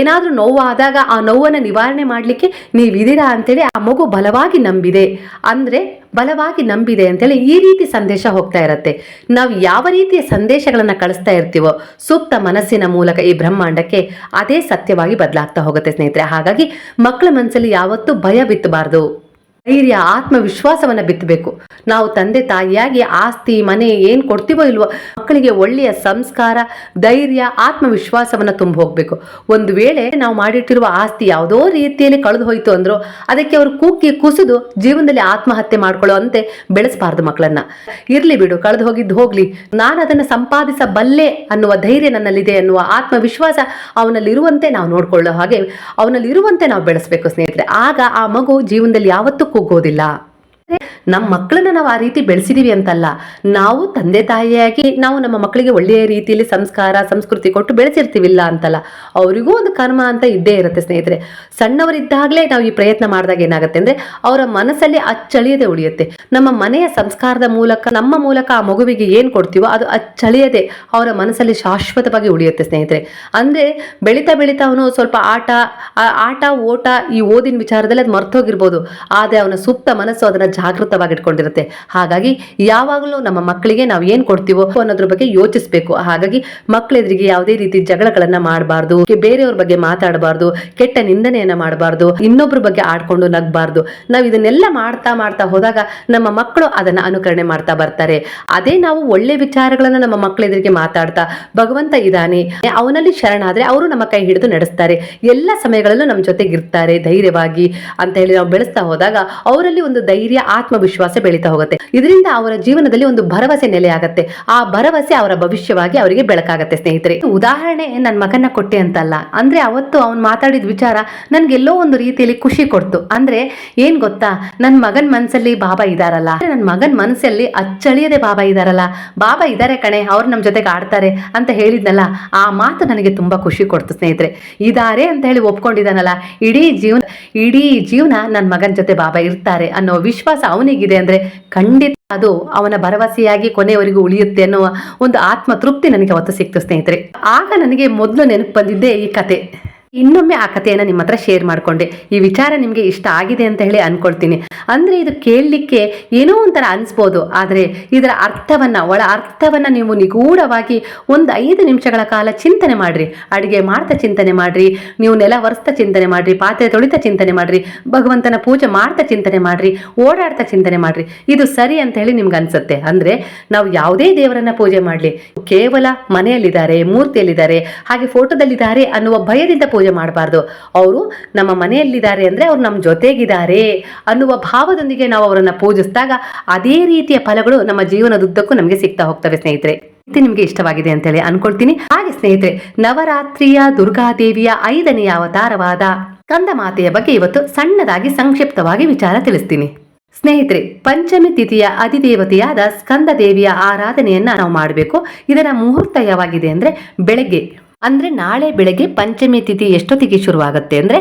ಏನಾದರೂ ನೋವು ಆದಾಗ ಆ ನೋವನ್ನು ನಿವಾರಣೆ ಮಾಡಲಿಕ್ಕೆ ನೀವಿದ್ದೀರಾ ಅಂತೇಳಿ ಆ ಮಗು ಬಲವಾಗಿ ನಂಬಿದೆ. ಅಂದರೆ ಬಲವಾಗಿ ನಂಬಿದೆ ಅಂತೇಳಿ ಈ ರೀತಿ ಸಂದೇಶ ಹೋಗ್ತಾ ಇರತ್ತೆ. ನಾವು ಯಾವ ರೀತಿಯ ಸಂದೇಶಗಳನ್ನು ಕಳಿಸ್ತಾ ಇರ್ತೀವೋ ಸೂಕ್ತ ಮನಸ್ಸಿನ ಮೂಲಕ ಈ ಬ್ರಹ್ಮಾಂಡಕ್ಕೆ ಅದೇ ಸತ್ಯವಾಗಿ ಬದಲಾಗ್ತಾ ಹೋಗುತ್ತೆ ಸ್ನೇಹಿತರೆ. ಹಾಗಾಗಿ ಮಕ್ಕಳ ಮನಸ್ಸಲ್ಲಿ ಯಾವತ್ತೂ ಭಯ ಬಿತ್ತಬಾರ್ದು. ಧೈರ್ಯ, ಆತ್ಮವಿಶ್ವಾಸವನ್ನ ಬಿತ್ತಬೇಕು. ನಾವು ತಂದೆ ತಾಯಿಯಾಗಿ ಆಸ್ತಿ, ಮನೆ ಏನ್ ಕೊಡ್ತೀವೋ ಇಲ್ವೋ, ಮಕ್ಕಳಿಗೆ ಒಳ್ಳೆಯ ಸಂಸ್ಕಾರ, ಧೈರ್ಯ, ಆತ್ಮವಿಶ್ವಾಸವನ್ನ ತುಂಬ ಹೋಗ್ಬೇಕು. ಒಂದು ವೇಳೆ ನಾವು ಮಾಡಿಟ್ಟಿರುವ ಆಸ್ತಿ ಯಾವುದೋ ರೀತಿಯಲ್ಲಿ ಕಳೆದು ಹೋಯ್ತು ಅಂದ್ರು, ಅದಕ್ಕೆ ಅವರು ಕುಕ್ಕಿ ಕುಸಿದು ಜೀವನದಲ್ಲಿ ಆತ್ಮಹತ್ಯೆ ಮಾಡ್ಕೊಳ್ಳೋ ಅಂತೆ ಬೆಳೆಸಬಾರ್ದು ಮಕ್ಕಳನ್ನ ಇರ್ಲಿ ಬಿಡು, ಕಳೆದು ಹೋಗಿದ್ದು ಹೋಗ್ಲಿ. ನಾನು ಅದನ್ನ ಸಂಪಾದಿಸಬಲ್ಲೆ ಅನ್ನುವ ಧೈರ್ಯ ನನ್ನಲ್ಲಿದೆ ಅನ್ನುವ ಆತ್ಮವಿಶ್ವಾಸ ಅವನಲ್ಲಿರುವಂತೆ ನಾವು ನೋಡ್ಕೊಳ್ಳೋ ಹಾಗೆ ಅವನಲ್ಲಿರುವಂತೆ ನಾವು ಬೆಳೆಸಬೇಕು ಸ್ನೇಹಿತರೆ. ಆಗ ಆ ಮಗು ಜೀವನದಲ್ಲಿ ಯಾವತ್ತೂ ಕುಗ್ಗೋದಿಲ್ಲ ನಮ್ಮ ಮಕ್ಕಳನ್ನ ನಾವು ಆ ರೀತಿ ಬೆಳೆಸಿದೀವಿ ಅಂತಲ್ಲ, ನಾವು ತಂದೆ ತಾಯಿಯಾಗಿ ನಾವು ನಮ್ಮ ಮಕ್ಕಳಿಗೆ ಒಳ್ಳೆಯ ರೀತಿಯಲ್ಲಿ ಸಂಸ್ಕಾರ, ಸಂಸ್ಕೃತಿ ಕೊಟ್ಟು ಬೆಳೆಸಿರ್ತೀವಿಲ್ಲ ಅಂತಲ್ಲ, ಅವರಿಗೂ ಒಂದು ಕರ್ಮ ಅಂತ ಇದ್ದೇ ಇರುತ್ತೆ ಸ್ನೇಹಿತರೆ. ಸಣ್ಣವರಿದ್ದಾಗಲೇ ನಾವು ಈ ಪ್ರಯತ್ನ ಮಾಡಿದಾಗ ಏನಾಗುತ್ತೆ ಅಂದ್ರೆ, ಅವರ ಮನಸ್ಸಲ್ಲಿ ಅಚ್ಚಳಿಯದೆ ಉಳಿಯುತ್ತೆ. ನಮ್ಮ ಮನೆಯ ಸಂಸ್ಕಾರದ ಮೂಲಕ, ನಮ್ಮ ಮೂಲಕ ಆ ಮಗುವಿಗೆ ಏನು ಕೊಡ್ತೀವೋ ಅದು ಅಚ್ಚಳಿಯದೆ ಅವರ ಮನಸ್ಸಲ್ಲಿ ಶಾಶ್ವತವಾಗಿ ಉಳಿಯುತ್ತೆ ಸ್ನೇಹಿತರೆ. ಅಂದ್ರೆ ಬೆಳೀತಾ ಬೆಳೀತಾ ಅವನು ಸ್ವಲ್ಪ ಆಟ ಆಟ, ಓಟ ಈ ಓದಿನ ವಿಚಾರದಲ್ಲಿ ಅದು ಮರ್ತೋಗಿರ್ಬೋದು. ಆದರೆ ಅವನ ಸುಪ್ತ ಮನಸ್ಸು ಅದನ್ನ ಜಾಗೃತವಾಗಿ ಇಟ್ಕೊಂಡಿರುತ್ತೆ ಹಾಗಾಗಿ ಯಾವಾಗಲೂ ನಮ್ಮ ಮಕ್ಕಳಿಗೆ ನಾವು ಏನು ಕೊಡ್ತೀವೋ ಅನ್ನೋದ್ರ ಬಗ್ಗೆ ಯೋಚಿಸಬೇಕು. ಹಾಗಾಗಿ ಮಕ್ಕಳೆದುರಿಗೆ ಯಾವುದೇ ರೀತಿ ಜಗಳಗಳನ್ನ ಮಾಡಬಾರ್ದು ಬೇರೆಯವ್ರ ಬಗ್ಗೆ ಮಾತಾಡಬಾರ್ದು, ಕೆಟ್ಟ ನಿಂದನೆಯನ್ನ ಮಾಡಬಾರ್ದು ಇನ್ನೊಬ್ಬರ ಬಗ್ಗೆ ಆಡ್ಕೊಂಡು ನಗ್ಬಾರ್ದು. ನಾವು ಇದನ್ನೆಲ್ಲ ಮಾಡ್ತಾ ಮಾಡ್ತಾ ಹೋದಾಗ ನಮ್ಮ ಮಕ್ಕಳು ಅದನ್ನ ಅನುಕರಣೆ ಮಾಡ್ತಾ ಬರ್ತಾರೆ. ಅದೇ ನಾವು ಒಳ್ಳೆ ವಿಚಾರಗಳನ್ನ ನಮ್ಮ ಮಕ್ಕಳ ಎದುರಿಗೆ ಮಾತಾಡ್ತಾ ಭಗವಂತ ಇದ್ದಾನೆ, ಅವನಲ್ಲಿ ಶರಣಾದ್ರೆ ಅವರು ನಮ್ಮ ಕೈ ಹಿಡಿದು ನಡೆಸ್ತಾರೆ. ಎಲ್ಲ ಸಮಯಗಳಲ್ಲೂ ನಮ್ಮ ಜೊತೆಗೆ ಇರ್ತಾರೆ ಧೈರ್ಯವಾಗಿ ಅಂತ ಹೇಳಿ ನಾವು ಬೆಳೆಸ್ತಾ ಹೋದಾಗ ಅವರಲ್ಲಿ ಒಂದು ಧೈರ್ಯ ಆತ್ಮವಿಶ್ವಾಸ ಬೆಳೀತಾ ಹೋಗುತ್ತೆ. ಇದರಿಂದ ಅವರ ಜೀವನದಲ್ಲಿ ಒಂದು ಭರವಸೆ ನೆಲೆ ಆಗತ್ತೆ ಆ ಭರವಸೆ ಅವರ ಭವಿಷ್ಯವಾಗಿ ಅವರಿಗೆ ಬೆಳಕಾಗತ್ತೆ ಸ್ನೇಹಿತರೆ. ಉದಾಹರಣೆ ನನ್ನ ಮಗನ ಕೊಟ್ಟೆ ಅಂತಲ್ಲ. ಅಂದ್ರೆ ಅವತ್ತು ಅವ್ನು ಮಾತಾಡಿದ ವಿಚಾರ ನನ್ಗೆಲ್ಲೋ ಒಂದು ರೀತಿಯಲ್ಲಿ ಖುಷಿ ಕೊಡ್ತು. ಅಂದ್ರೆ ಏನ್ ಗೊತ್ತಾ? ನನ್ನ ಮಗನ ಮನಸ್ಸಲ್ಲಿ ಬಾಬಾ ಇದಾರಲ್ಲ. ನನ್ನ ಮಗನ ಮನಸ್ಸಲ್ಲಿ ಅಚ್ಚಳಿಯದೆ ಬಾಬಾ ಇದಾರಲ್ಲ. ಬಾಬಾ ಇದಾರೆ ಕಣೆ, ಅವ್ರು ನಮ್ಮ ಜೊತೆಗೆ ಆಡ್ತಾರೆ ಅಂತ ಹೇಳಿದ್ನಲ್ಲ. ಆ ಮಾತು ನನಗೆ ತುಂಬಾ ಖುಷಿ ಕೊಡ್ತು ಸ್ನೇಹಿತರೆ. ಇದಾರೆ ಅಂತ ಹೇಳಿ ಒಪ್ಕೊಂಡಿದ್ದಾನಲ್ಲ. ಇಡೀ ಜೀವನ ಇಡೀ ಜೀವನ ನನ್ನ ಮಗನ ಜೊತೆ ಬಾಬಾ ಇರ್ತಾರೆ ಅನ್ನೋ ವಿಶ್ವಾಸ ಅವನಿಗಿದೆ ಅಂದ್ರೆ ಖಂಡಿತ ಅದು ಅವನ ಭರವಸೆಯಾಗಿ ಕೊನೆಯವರೆಗೂ ಉಳಿಯುತ್ತೆ ಅನ್ನೋ ಒಂದು ಆತ್ಮ ತೃಪ್ತಿ ನನಗೆ ಅವತ್ತು ಸಿಕ್ತು ಸ್ನೇಹಿತರೆ. ಆಗ ನನಗೆ ಮೊದಲು ನೆನಪು ಬಂದಿದ್ದೆ ಈ ಕತೆ. ಇನ್ನೊಮ್ಮೆ ಆ ಕಥೆಯನ್ನು ನಿಮ್ಮ ಹತ್ರ ಶೇರ್ ಮಾಡ್ಕೊಂಡೆ. ಈ ವಿಚಾರ ನಿಮಗೆ ಇಷ್ಟ ಆಗಿದೆ ಅಂತ ಹೇಳಿ ಅಂದ್ಕೊಳ್ತೀನಿ ಅಂದ್ರೆ ಇದು ಕೇಳಲಿಕ್ಕೆ ಏನೋ ಒಂಥರ ಅನಿಸ್ಬೋದು. ಆದರೆ ಇದರ ಅರ್ಥವನ್ನ, ಒಳ ಅರ್ಥವನ್ನ ನೀವು ನಿಗೂಢವಾಗಿ ಒಂದು ಐದು ನಿಮಿಷಗಳ ಕಾಲ ಚಿಂತನೆ ಮಾಡಿರಿ. ಅಡುಗೆ ಮಾಡ್ತಾ ಚಿಂತನೆ ಮಾಡಿರಿ. ನೀವು ನೆಲ ಒರೆಸ್ತಾ ಚಿಂತನೆ ಮಾಡಿರಿ. ಪಾತ್ರೆ ತೊಳಿತಾ ಚಿಂತನೆ ಮಾಡಿರಿ. ಭಗವಂತನ ಪೂಜೆ ಮಾಡ್ತಾ ಚಿಂತನೆ ಮಾಡಿರಿ. ಓಡಾಡ್ತಾ ಚಿಂತನೆ ಮಾಡ್ರಿ. ಇದು ಸರಿ ಅಂತ ಹೇಳಿ ನಿಮ್ಗೆ ಅನ್ಸುತ್ತೆ. ಅಂದ್ರೆ ನಾವು ಯಾವುದೇ ದೇವರನ್ನ ಪೂಜೆ ಮಾಡಲಿ. ಕೇವಲ ಮನೆಯಲ್ಲಿದ್ದಾರೆ, ಮೂರ್ತಿಯಲ್ಲಿದ್ದಾರೆ, ಹಾಗೆ ಫೋಟೋದಲ್ಲಿದ್ದಾರೆ ಅನ್ನುವ ಭಯದಿಂದ ಪೂಜೆ ಮಾಡಬಾರ್ದು. ಅವರು ನಮ್ಮ ಮನೆಯಲ್ಲಿದ್ದಾರೆ ಅಂದ್ರೆ ಅವ್ರು ನಮ್ಮ ಜೊತೆಗಿದ್ದಾರೆ ಅನ್ನುವ ಭಾವದೊಂದಿಗೆ ನಾವು ಅವರನ್ನು ಪೂಜಿಸಿದಾಗ ಅದೇ ರೀತಿಯ ಫಲಗಳು ನಮ್ಮ ಜೀವನದುದ್ದಕ್ಕೂ ನಮಗೆ ಸಿಗ್ತಾ ಹೋಗ್ತವೆ ಸ್ನೇಹಿತರೆ. ಇದು ನಿಮಗೆ ಇಷ್ಟವಾಗಿದೆ ಅಂತೇಳಿ ಅನ್ಕೊಳ್ತೀನಿ. ಹಾಗೆ ಸ್ನೇಹಿತರೆ, ನವರಾತ್ರಿಯ ದುರ್ಗಾದೇವಿಯ ಐದನೆಯ ಅವತಾರವಾದ ಕಂದ ಮಾತೆಯ ಬಗ್ಗೆ ಇವತ್ತು ಸಣ್ಣದಾಗಿ ಸಂಕ್ಷಿಪ್ತವಾಗಿ ವಿಚಾರ ತಿಳಿಸ್ತೀನಿ. ಸ್ನೇಹಿತರೆ, ಪಂಚಮಿ ತಿಥಿಯ ಅಧಿದೇವತೆಯಾದ ಸ್ಕಂದ ದೇವಿಯ ಆರಾಧನೆಯನ್ನ ನಾವು ಮಾಡಬೇಕು. ಇದರ ಮುಹೂರ್ತ ಯಾವಾಗಿದೆ ಅಂದ್ರೆ ಬೆಳಗ್ಗೆ ಅಂದ್ರೆ ನಾಳೆ ಬೆಳಗ್ಗೆ ಪಂಚಮಿ ತಿಥಿ ಎಷ್ಟೊತ್ತಿಗೆ ಶುರುವಾಗುತ್ತೆ ಅಂದರೆ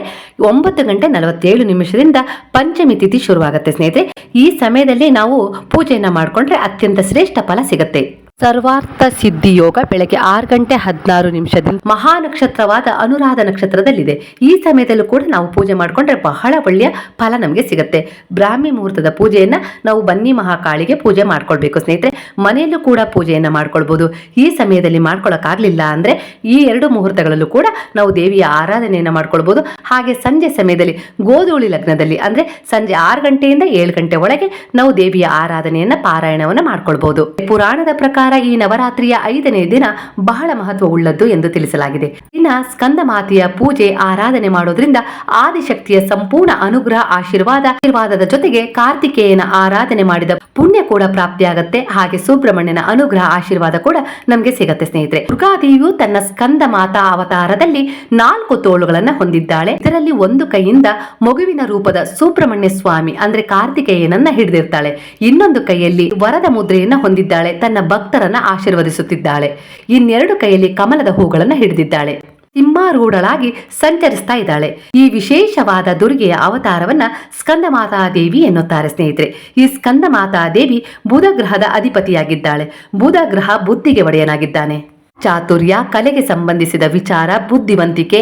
ಒಂಬತ್ತು ಗಂಟೆ ನಲವತ್ತೇಳು ನಿಮಿಷದಿಂದ ಪಂಚಮಿ ತಿಥಿ ಶುರುವಾಗುತ್ತೆ ಸ್ನೇಹಿತರೆ. ಈ ಸಮಯದಲ್ಲಿ ನಾವು ಪೂಜೆಯನ್ನು ಮಾಡಿಕೊಂಡ್ರೆ ಅತ್ಯಂತ ಶ್ರೇಷ್ಠ ಫಲ ಸಿಗುತ್ತೆ. ಸರ್ವಾರ್ಥ ಸಿದ್ಧಿ ಯೋಗ ಬೆಳಗ್ಗೆ ಆರು ಗಂಟೆ ಹದಿನಾರು ನಿಮಿಷದಿಂದ ಮಹಾ ನಕ್ಷತ್ರವಾದ ಅನುರಾಧ ನಕ್ಷತ್ರದಲ್ಲಿದೆ. ಈ ಸಮಯದಲ್ಲೂ ಕೂಡ ನಾವು ಪೂಜೆ ಮಾಡಿಕೊಂಡ್ರೆ ಬಹಳ ಒಳ್ಳೆಯ ಫಲ ನಮಗೆ ಸಿಗುತ್ತೆ. ಬ್ರಾಹ್ಮಿ ಮುಹೂರ್ತದ ಪೂಜೆಯನ್ನು ನಾವು ಬನ್ನಿ ಮಹಾಕಾಳಿಗೆ ಪೂಜೆ ಮಾಡ್ಕೊಳ್ಬೇಕು ಸ್ನೇಹಿತರೆ. ಮನೆಯಲ್ಲೂ ಕೂಡ ಪೂಜೆಯನ್ನು ಮಾಡ್ಕೊಳ್ಬೋದು. ಈ ಸಮಯದಲ್ಲಿ ಮಾಡ್ಕೊಳ್ಳೋಕ್ಕಾಗಲಿಲ್ಲ ಅಂದರೆ ಈ ಎರಡು ಮುಹೂರ್ತಗಳಲ್ಲೂ ಕೂಡ ನಾವು ದೇವಿಯ ಆರಾಧನೆಯನ್ನು ಮಾಡ್ಕೊಳ್ಬೋದು. ಹಾಗೆ ಸಂಜೆ ಸಮಯದಲ್ಲಿ ಗೋಧೂಳಿ ಲಗ್ನದಲ್ಲಿ ಅಂದರೆ ಸಂಜೆ ಆರು ಗಂಟೆಯಿಂದ ಏಳು ಗಂಟೆ ಒಳಗೆ ನಾವು ದೇವಿಯ ಆರಾಧನೆಯನ್ನ ಪಾರಾಯಣವನ್ನು ಮಾಡ್ಕೊಳ್ಬೋದು. ಪುರಾಣದ ಪ್ರಕಾರ ಈ ನವರಾತ್ರಿಯ ಐದನೇ ದಿನ ಬಹಳ ಮಹತ್ವವುಳ್ಳದ್ದು ಎಂದು ತಿಳಿಸಲಾಗಿದೆ. ದಿನ ಸ್ಕಂದ ಮಾತೆಯ ಪೂಜೆ, ಆರಾಧನೆ ಮಾಡೋದ್ರಿಂದ ಆದಿಶಕ್ತಿಯ ಸಂಪೂರ್ಣ ಅನುಗ್ರಹ, ಆಶೀರ್ವಾದ, ಆಶೀರ್ವಾದದ ಜೊತೆಗೆ ಕಾರ್ತಿಕೇಯನ ಆರಾಧನೆ ಮಾಡಿದ ಪುಣ್ಯ ಕೂಡ ಪ್ರಾಪ್ತಿಯಾಗತ್ತೆ. ಹಾಗೆ ಸುಬ್ರಹ್ಮಣ್ಯನ ಅನುಗ್ರಹ, ಆಶೀರ್ವಾದ ಕೂಡ ನಮಗೆ ಸಿಗತ್ತೆ ಸ್ನೇಹಿತರೆ. ದುರ್ಗಾದೇವಿಯು ತನ್ನ ಸ್ಕಂದ ಮಾತಾ ಅವತಾರದಲ್ಲಿ ನಾಲ್ಕು ತೋಳುಗಳನ್ನ ಹೊಂದಿದ್ದಾಳೆ. ಇದರಲ್ಲಿ ಒಂದು ಕೈಯಿಂದ ಮಗುವಿನ ರೂಪದ ಸುಬ್ರಹ್ಮಣ್ಯ ಸ್ವಾಮಿ, ಅಂದ್ರೆ ಕಾರ್ತಿಕೇಯನನ್ನ ಹಿಡಿದಿರ್ತಾಳೆ. ಇನ್ನೊಂದು ಕೈಯಲ್ಲಿ ವರದ ಮುದ್ರೆಯನ್ನ ಹೊಂದಿದ್ದಾಳೆ. ತನ್ನ ಭಕ್ತರನ್ನ ಆಶೀರ್ವದಿಸುತ್ತಿದ್ದಾಳೆ. ಇನ್ನೆರಡು ಕೈಯಲ್ಲಿ ಕಮಲದ ಹೂಗಳನ್ನ ಹಿಡಿದಿದ್ದಾಳೆ. ಸಿಂಹಾರೂಢಳಾಗಿ ಸಂಚರಿಸ್ತಾ ಇದ್ದಾಳೆ. ಈ ವಿಶೇಷವಾದ ದುರ್ಗೆಯ ಅವತಾರವನ್ನ ಸ್ಕಂದ ಮಾತಾದೇವಿ ಎನ್ನುತ್ತಾರೆ ಸ್ನೇಹಿತರೆ. ಈ ಸ್ಕಂದ ಮಾತಾದೇವಿ ಬುಧ ಗ್ರಹದ ಅಧಿಪತಿಯಾಗಿದ್ದಾಳೆ. ಬುಧ ಗ್ರಹ ಬುದ್ಧಿಗೆ ಒಡೆಯನಾಗಿದ್ದಾನೆ. ಚಾತುರ್ಯ, ಕಲೆಗೆ ಸಂಬಂಧಿಸಿದ ವಿಚಾರ, ಬುದ್ಧಿವಂತಿಕೆ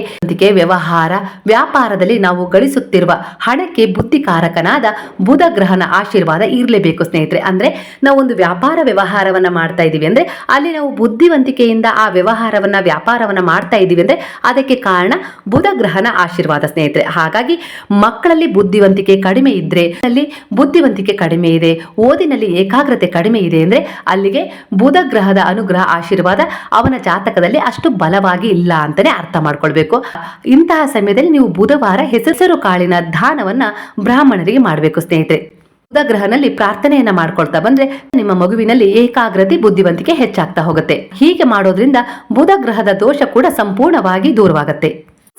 ವ್ಯವಹಾರ, ವ್ಯಾಪಾರದಲ್ಲಿ ನಾವು ಗಳಿಸುತ್ತಿರುವ ಹಣಕ್ಕೆ ಬುದ್ಧಿಕಾರಕನಾದ ಬುಧ ಗ್ರಹನ ಆಶೀರ್ವಾದ ಇರಲೇಬೇಕು ಸ್ನೇಹಿತರೆ. ಅಂದ್ರೆ ನಾವು ಒಂದು ವ್ಯಾಪಾರ ವ್ಯವಹಾರವನ್ನ ಮಾಡ್ತಾ ಇದ್ದೀವಿ ಅಂದ್ರೆ ಅಲ್ಲಿ ನಾವು ಬುದ್ಧಿವಂತಿಕೆಯಿಂದ ಆ ವ್ಯವಹಾರವನ್ನ, ವ್ಯಾಪಾರವನ್ನ ಮಾಡ್ತಾ ಇದ್ದೀವಿ ಅಂದ್ರೆ ಅದಕ್ಕೆ ಕಾರಣ ಬುಧ ಗ್ರಹನ ಆಶೀರ್ವಾದ ಸ್ನೇಹಿತರೆ. ಹಾಗಾಗಿ ಮಕ್ಕಳಲ್ಲಿ ಬುದ್ಧಿವಂತಿಕೆ ಕಡಿಮೆ ಇದ್ರೆ, ಅಲ್ಲಿ ಬುದ್ಧಿವಂತಿಕೆ ಕಡಿಮೆ ಇದೆ, ಓದಿನಲ್ಲಿ ಏಕಾಗ್ರತೆ ಕಡಿಮೆ ಇದೆ ಅಂದ್ರೆ ಅಲ್ಲಿಗೆ ಬುಧ ಗ್ರಹದ ಅನುಗ್ರಹ, ಆಶೀರ್ವಾದ ಅವನ ಜಾತಕದಲ್ಲಿ ಅಷ್ಟು ಬಲವಾಗಿ ಇಲ್ಲ ಅಂತಾನೆ ಅರ್ಥ ಮಾಡ್ಕೊಳ್ಬೇಕು. ಇಂತಹ ಸಮಯದಲ್ಲಿ ನೀವು ಬುಧವಾರ ಹೆಸರು ಕಾಳಿನ ದಾನವನ್ನ ಬ್ರಾಹ್ಮಣರಿಗೆ ಮಾಡಬೇಕು, ಸ್ನೇಹಿತರೆ. ಬುಧ ಗ್ರಹನಲ್ಲಿ ಪ್ರಾರ್ಥನೆಯನ್ನ ಮಾಡ್ಕೊಳ್ತಾ ಬಂದ್ರೆ ನಿಮ್ಮ ಮಗುವಿನಲ್ಲಿ ಏಕಾಗ್ರತೆ, ಬುದ್ಧಿವಂತಿಕೆ ಹೆಚ್ಚಾಗ್ತಾ ಹೋಗುತ್ತೆ. ಹೀಗೆ ಮಾಡೋದ್ರಿಂದ ಬುಧ ಗ್ರಹದ ದೋಷ ಕೂಡ ಸಂಪೂರ್ಣವಾಗಿ ದೂರವಾಗುತ್ತೆ.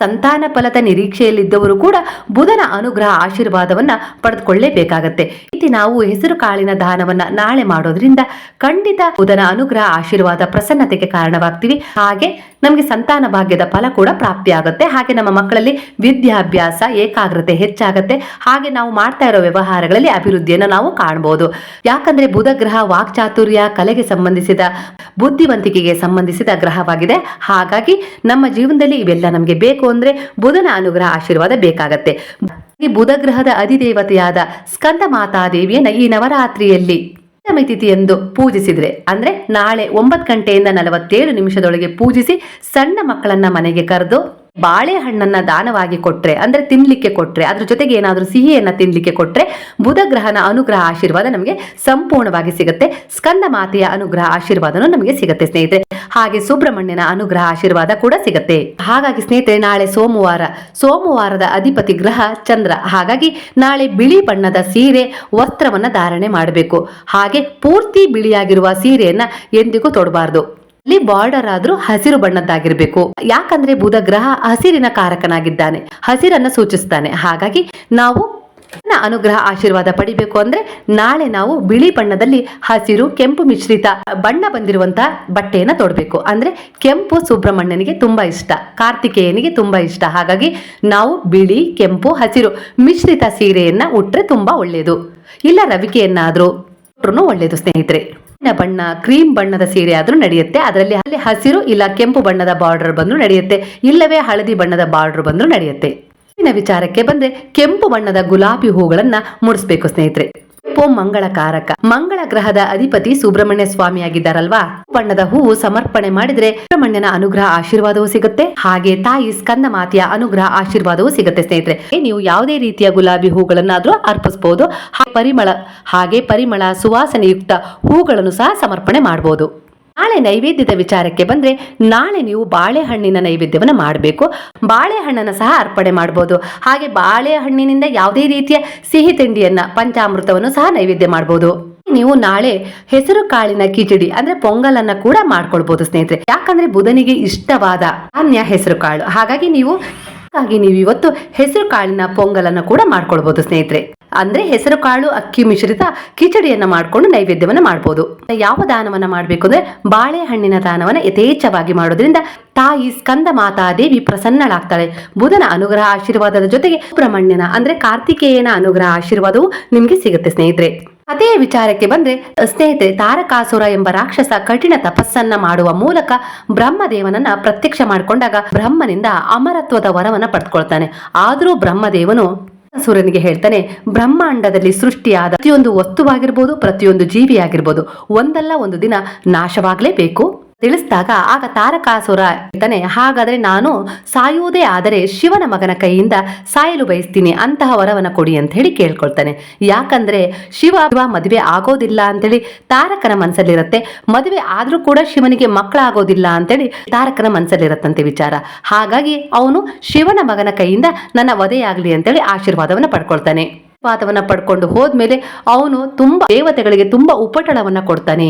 ಸಂತಾನ ಫಲದ ನಿರೀಕ್ಷೆಯಲ್ಲಿದ್ದವರು ಕೂಡ ಬುಧನ ಅನುಗ್ರಹ ಆಶೀರ್ವಾದವನ್ನ ಪಡೆದುಕೊಳ್ಳೇಬೇಕಾಗತ್ತೆ. ಇಲ್ಲಿ ನಾವು ಹೆಸರು ಕಾಳಿನ ದಾನವನ್ನ ನಾಳೆ ಮಾಡೋದ್ರಿಂದ ಖಂಡಿತ ಬುಧನ ಅನುಗ್ರಹ ಆಶೀರ್ವಾದ ಪ್ರಸನ್ನತೆಗೆ ಕಾರಣವಾಗ್ತೀವಿ. ಹಾಗೆ ನಮಗೆ ಸಂತಾನ ಭಾಗ್ಯದ ಫಲ ಕೂಡ ಪ್ರಾಪ್ತಿಯಾಗುತ್ತೆ. ಹಾಗೆ ನಮ್ಮ ಮಕ್ಕಳಲ್ಲಿ ವಿದ್ಯಾಭ್ಯಾಸ, ಏಕಾಗ್ರತೆ ಹೆಚ್ಚಾಗುತ್ತೆ. ಹಾಗೆ ನಾವು ಮಾಡ್ತಾ ಇರೋ ವ್ಯವಹಾರಗಳಲ್ಲಿ ಅಭಿವೃದ್ಧಿಯನ್ನು ನಾವು ಕಾಣಬಹುದು ಯಾಕಂದ್ರೆ ಬುಧ ಗ್ರಹ ವಾಕ್ಚಾತುರ್ಯ, ಕಲೆಗೆ ಸಂಬಂಧಿಸಿದ, ಬುದ್ಧಿವಂತಿಕೆಗೆ ಸಂಬಂಧಿಸಿದ ಗ್ರಹವಾಗಿದೆ. ಹಾಗಾಗಿ ನಮ್ಮ ಜೀವನದಲ್ಲಿ ಇವೆಲ್ಲ ನಮಗೆ ಬೇಕು ಅಂದ್ರೆ ಬುಧನ ಅನುಗ್ರಹ ಆಶೀರ್ವಾದ ಬೇಕಾಗತ್ತೆ. ಬುಧ ಗ್ರಹದ ಅಧಿದೇವತೆಯಾದ ಸ್ಕಂದ ಮಾತಾ ದೇವಿಯನ್ನ ಈ ನವರಾತ್ರಿಯಲ್ಲಿ ಪಂಚಮಿ ತಿಥಿಯಂದು ಪೂಜಿಸಿದ್ರೆ ಅಂದ್ರೆ ನಾಳೆ ಒಂಬತ್ತು ಗಂಟೆಯಿಂದ ನಲವತ್ತೇಳು ನಿಮಿಷದೊಳಗೆ ಪೂಜಿಸಿ ಸಣ್ಣ ಮಕ್ಕಳನ್ನ ಮನೆಗೆ ಕರೆದು ಬಾಳೆಹಣ್ಣನ್ನ ದಾನವಾಗಿ ಕೊಟ್ರೆ, ಅಂದ್ರೆ ತಿನ್ಲಿಕ್ಕೆ ಕೊಟ್ರೆ, ಅದ್ರ ಜೊತೆಗೆ ಏನಾದರೂ ಸಿಹಿಯನ್ನ ತಿನ್ಲಿಕ್ಕೆ ಕೊಟ್ರೆ ಬುಧ ಗ್ರಹನ ಅನುಗ್ರಹ ಆಶೀರ್ವಾದ ನಮಗೆ ಸಂಪೂರ್ಣವಾಗಿ ಸಿಗುತ್ತೆ. ಸ್ಕಂದ ಮಾತೆಯ ಅನುಗ್ರಹ ಆಶೀರ್ವಾದನೂ ನಮಗೆ ಸಿಗುತ್ತೆ ಸ್ನೇಹಿತರೆ. ಹಾಗೆ ಸುಬ್ರಹ್ಮಣ್ಯನ ಅನುಗ್ರಹ ಆಶೀರ್ವಾದ ಕೂಡ ಸಿಗುತ್ತೆ. ಹಾಗಾಗಿ ಸ್ನೇಹಿತರೆ, ನಾಳೆ ಸೋಮವಾರ, ಸೋಮವಾರದ ಅಧಿಪತಿ ಗ್ರಹ ಚಂದ್ರ. ಹಾಗಾಗಿ ನಾಳೆ ಬಿಳಿ ಬಣ್ಣದ ಸೀರೆ ವಸ್ತ್ರವನ್ನ ಧಾರಣೆ ಮಾಡಬೇಕು. ಹಾಗೆ ಪೂರ್ತಿ ಬಿಳಿಯಾಗಿರುವ ಸೀರೆಯನ್ನ ಎಂದಿಗೂ ತೊಡಬಾರದು. ಇಲ್ಲಿ ಬಾರ್ಡರ್ ಆದ್ರೂ ಹಸಿರು ಬಣ್ಣದ್ದಾಗಿರ್ಬೇಕು. ಯಾಕಂದ್ರೆ ಬುಧ ಗ್ರಹ ಹಸಿರಿನ ಕಾರಕನಾಗಿದ್ದಾನೆ. ಹಸಿರನ್ನ ಸೂಚಿಸ್ತಾನೆ. ಹಾಗಾಗಿ ನಾವು ಅನುಗ್ರಹ ಆಶೀರ್ವಾದ ಪಡಿಬೇಕು ಅಂದ್ರೆ ನಾಳೆ ನಾವು ಬಿಳಿ ಬಣ್ಣದಲ್ಲಿ ಹಸಿರು, ಕೆಂಪು ಮಿಶ್ರಿತ ಬಣ್ಣ ಬಂದಿರುವಂತಹ ಬಟ್ಟೆಯನ್ನ ತೊಡಬೇಕು. ಅಂದ್ರೆ ಕೆಂಪು ಸುಬ್ರಹ್ಮಣ್ಯನಿಗೆ ತುಂಬಾ ಇಷ್ಟ. ಕಾರ್ತಿಕೇಯನಿಗೆ ತುಂಬಾ ಇಷ್ಟ. ಹಾಗಾಗಿ ನಾವು ಬಿಳಿ, ಕೆಂಪು, ಹಸಿರು ಮಿಶ್ರಿತ ಸೀರೆಯನ್ನ ಉಟ್ರೆ ತುಂಬಾ ಒಳ್ಳೆಯದು ಇಲ್ಲ ರವಿಕೆಯನ್ನಾದ್ರೂ ಒಳ್ಳೆಯದು ಸ್ನೇಹಿತರೆ. ಬಣ್ಣ, ಕ್ರೀಮ್ ಬಣ್ಣದ ಸೀರೆ ಆದ್ರೂ ನಡೆಯುತ್ತೆ. ಅದರಲ್ಲಿ ಅಲ್ಲಿ ಹಸಿರು ಇಲ್ಲ ಕೆಂಪು ಬಣ್ಣದ ಬಾರ್ಡರ್ ಬಂದ್ರು ನಡೆಯುತ್ತೆ. ಇಲ್ಲವೇ ಹಳದಿ ಬಣ್ಣದ ಬಾರ್ಡರ್ ಬಂದ್ರು ನಡೆಯುತ್ತೆ. ವಿಚಾರಕ್ಕೆ ಬಂದ್ರೆ ಕೆಂಪು ಬಣ್ಣದ ಗುಲಾಬಿ ಹೂಗಳನ್ನ ಮುಡಿಸ್ಬೇಕು ಸ್ನೇಹಿತರೆ. ಕೆಂಪು ಮಂಗಳ ಗ್ರಹದ ಅಧಿಪತಿ ಸುಬ್ರಹ್ಮಣ್ಯ ಸ್ವಾಮಿ ಆಗಿದ್ದಾರಲ್ವಾ ಬಣ್ಣದ ಹೂವು ಸಮರ್ಪಣೆ ಮಾಡಿದ್ರೆ ಸುಬ್ರಹ್ಮಣ್ಯನ ಅನುಗ್ರಹ ಆಶೀರ್ವಾದವೂ ಸಿಗುತ್ತೆ. ಹಾಗೆ ತಾಯಿ ಸ್ಕಂದ ಮಾತೆಯ ಅನುಗ್ರಹ ಆಶೀರ್ವಾದವೂ ಸಿಗುತ್ತೆ ಸ್ನೇಹಿತರೆ. ನೀವು ಯಾವುದೇ ರೀತಿಯ ಗುಲಾಬಿ ಹೂಗಳನ್ನಾದ್ರೂ ಅರ್ಪಿಸಬಹುದು ಪರಿಮಳ, ಹಾಗೆ ಪರಿಮಳ ಸುವಾಸನೆಯುಕ್ತ ಹೂಗಳನ್ನು ಸಹ ಸಮರ್ಪಣೆ ಮಾಡಬಹುದು ನಾಳೆ ನೈವೇದ್ಯದ ವಿಚಾರಕ್ಕೆ ಬಂದ್ರೆ ನಾಳೆ ನೀವು ಬಾಳೆಹಣ್ಣಿನ ನೈವೇದ್ಯವನ್ನು ಮಾಡಬೇಕು. ಬಾಳೆಹಣ್ಣನ್ನ ಸಹ ಅರ್ಪಣೆ ಮಾಡಬಹುದು ಹಾಗೆ ಬಾಳೆಹಣ್ಣಿನಿಂದ ಯಾವುದೇ ರೀತಿಯ ಸಿಹಿ ತಿಂಡಿಯನ್ನ, ಪಂಚಾಮೃತವನ್ನು ಸಹ ನೈವೇದ್ಯ ಮಾಡಬಹುದು ನೀವು ನಾಳೆ ಹೆಸರು ಕಾಳಿನ ಕಿಚಡಿ ಅಂದ್ರೆ ಪೊಂಗಲನ್ನ ಕೂಡ ಮಾಡ್ಕೊಳ್ಬಹುದು ಸ್ನೇಹಿತರೆ. ಯಾಕಂದ್ರೆ ಬುಧನಿಗೆ ಇಷ್ಟವಾದ ಅನ್ಯ ಹೆಸರು ಕಾಳು. ಹಾಗಾಗಿ ನೀವು ಹಾಗಾಗಿ ನೀವು ಇವತ್ತು ಹೆಸರು ಕಾಳಿನ ಪೊಂಗಲನ್ನ ಕೂಡ ಮಾಡ್ಕೊಳ್ಬಹುದು ಸ್ನೇಹಿತರೆ. ಅಂದ್ರೆ ಹೆಸರು ಕಾಳು, ಅಕ್ಕಿ ಮಿಶ್ರಿತ ಕಿಚಡಿಯನ್ನ ಮಾಡ್ಕೊಂಡು ನೈವೇದ್ಯವನ್ನ ಮಾಡಬಹುದು ಯಾವ ದಾನವನ್ನ ಮಾಡಬೇಕು ಅಂದ್ರೆ ಬಾಳೆಹಣ್ಣಿನ ದಾನವನ್ನ ಯಥೇಚ್ಛವಾಗಿ ಮಾಡೋದ್ರಿಂದ ತಾಯಿ ಸ್ಕಂದ ಮಾತಾದೇವಿ ಪ್ರಸನ್ನಳಾಗ್ತಾಳೆ. ಬುಧನ ಅನುಗ್ರಹ ಆಶೀರ್ವಾದದ ಜೊತೆಗೆ ಸುಬ್ರಹ್ಮಣ್ಯನ ಅಂದ್ರೆ ಕಾರ್ತಿಕೇಯನ ಅನುಗ್ರಹ ಆಶೀರ್ವಾದವು ನಿಮ್ಗೆ ಸಿಗುತ್ತೆ ಸ್ನೇಹಿತರೆ. ಅದೇ ವಿಚಾರಕ್ಕೆ ಬಂದ್ರೆ, ಸ್ನೇಹಿತರೆ, ತಾರಕಾಸುರ ಎಂಬ ರಾಕ್ಷಸ ಕಠಿಣ ತಪಸ್ಸನ್ನ ಮಾಡುವ ಮೂಲಕ ಬ್ರಹ್ಮದೇವನನ್ನ ಪ್ರತ್ಯಕ್ಷ ಮಾಡಿಕೊಂಡಾಗ ಬ್ರಹ್ಮನಿಂದ ಅಮರತ್ವದ ವರವನ್ನ ಪಡೆದುಕೊಳ್ತಾನೆ ಆದರೂ ಬ್ರಹ್ಮದೇವನು ಸುರನಿಗೆ ಹೇಳ್ತಾನೆ, ಬ್ರಹ್ಮಾಂಡದಲ್ಲಿ ಸೃಷ್ಟಿಯಾದ ಪ್ರತಿಯೊಂದು ವಸ್ತುವಾಗಿರ್ಬೋದು, ಪ್ರತಿಯೊಂದು ಜೀವಿಯಾಗಿರ್ಬೋದು, ಒಂದಲ್ಲ ಒಂದು ದಿನ ನಾಶವಾಗಲೇಬೇಕು. ತಿಳಿಸಿದಾಗ, ಆಗ ತಾರಕಾಸುರ ಹೇಳ್ತಾನೆ, ಹಾಗಾದ್ರೆ ನಾನು ಸಾಯುವುದೇ ಆದರೆ ಶಿವನ ಮಗನ ಕೈಯಿಂದ ಸಾಯಲು ಬಯಸ್ತೀನಿ, ಅಂತಹ ವರವನ್ನ ಕೊಡಿ ಅಂತ ಹೇಳಿ ಕೇಳ್ಕೊಳ್ತಾನೆ. ಯಾಕಂದ್ರೆ ಶಿವ ಮದುವೆ ಆಗೋದಿಲ್ಲ ಅಂತೇಳಿ ತಾರಕನ ಮನಸ್ಸಲ್ಲಿರುತ್ತೆ ಮದುವೆ ಆದರೂ ಕೂಡ ಶಿವನಿಗೆ ಮಕ್ಕಳಾಗೋದಿಲ್ಲ ಅಂತೇಳಿ ತಾರಕನ ಮನಸ್ಸಲ್ಲಿರತ್ತಂತೆ ವಿಚಾರ. ಹಾಗಾಗಿ ಅವನು ಶಿವನ ಮಗನ ಕೈಯಿಂದ ನನ್ನ ವಧೆಯಾಗಲಿ ಅಂತೇಳಿ ಆಶೀರ್ವಾದವನ್ನು ಪಡ್ಕೊಳ್ತಾನೆ. ಆಶೀರ್ವಾದವನ್ನು ಪಡ್ಕೊಂಡು ಹೋದ್ಮೇಲೆ ಅವನು ತುಂಬಾ ದೇವತೆಗಳಿಗೆ ತುಂಬಾ ಉಪಟಳವನ್ನ ಕೊಡ್ತಾನೆ.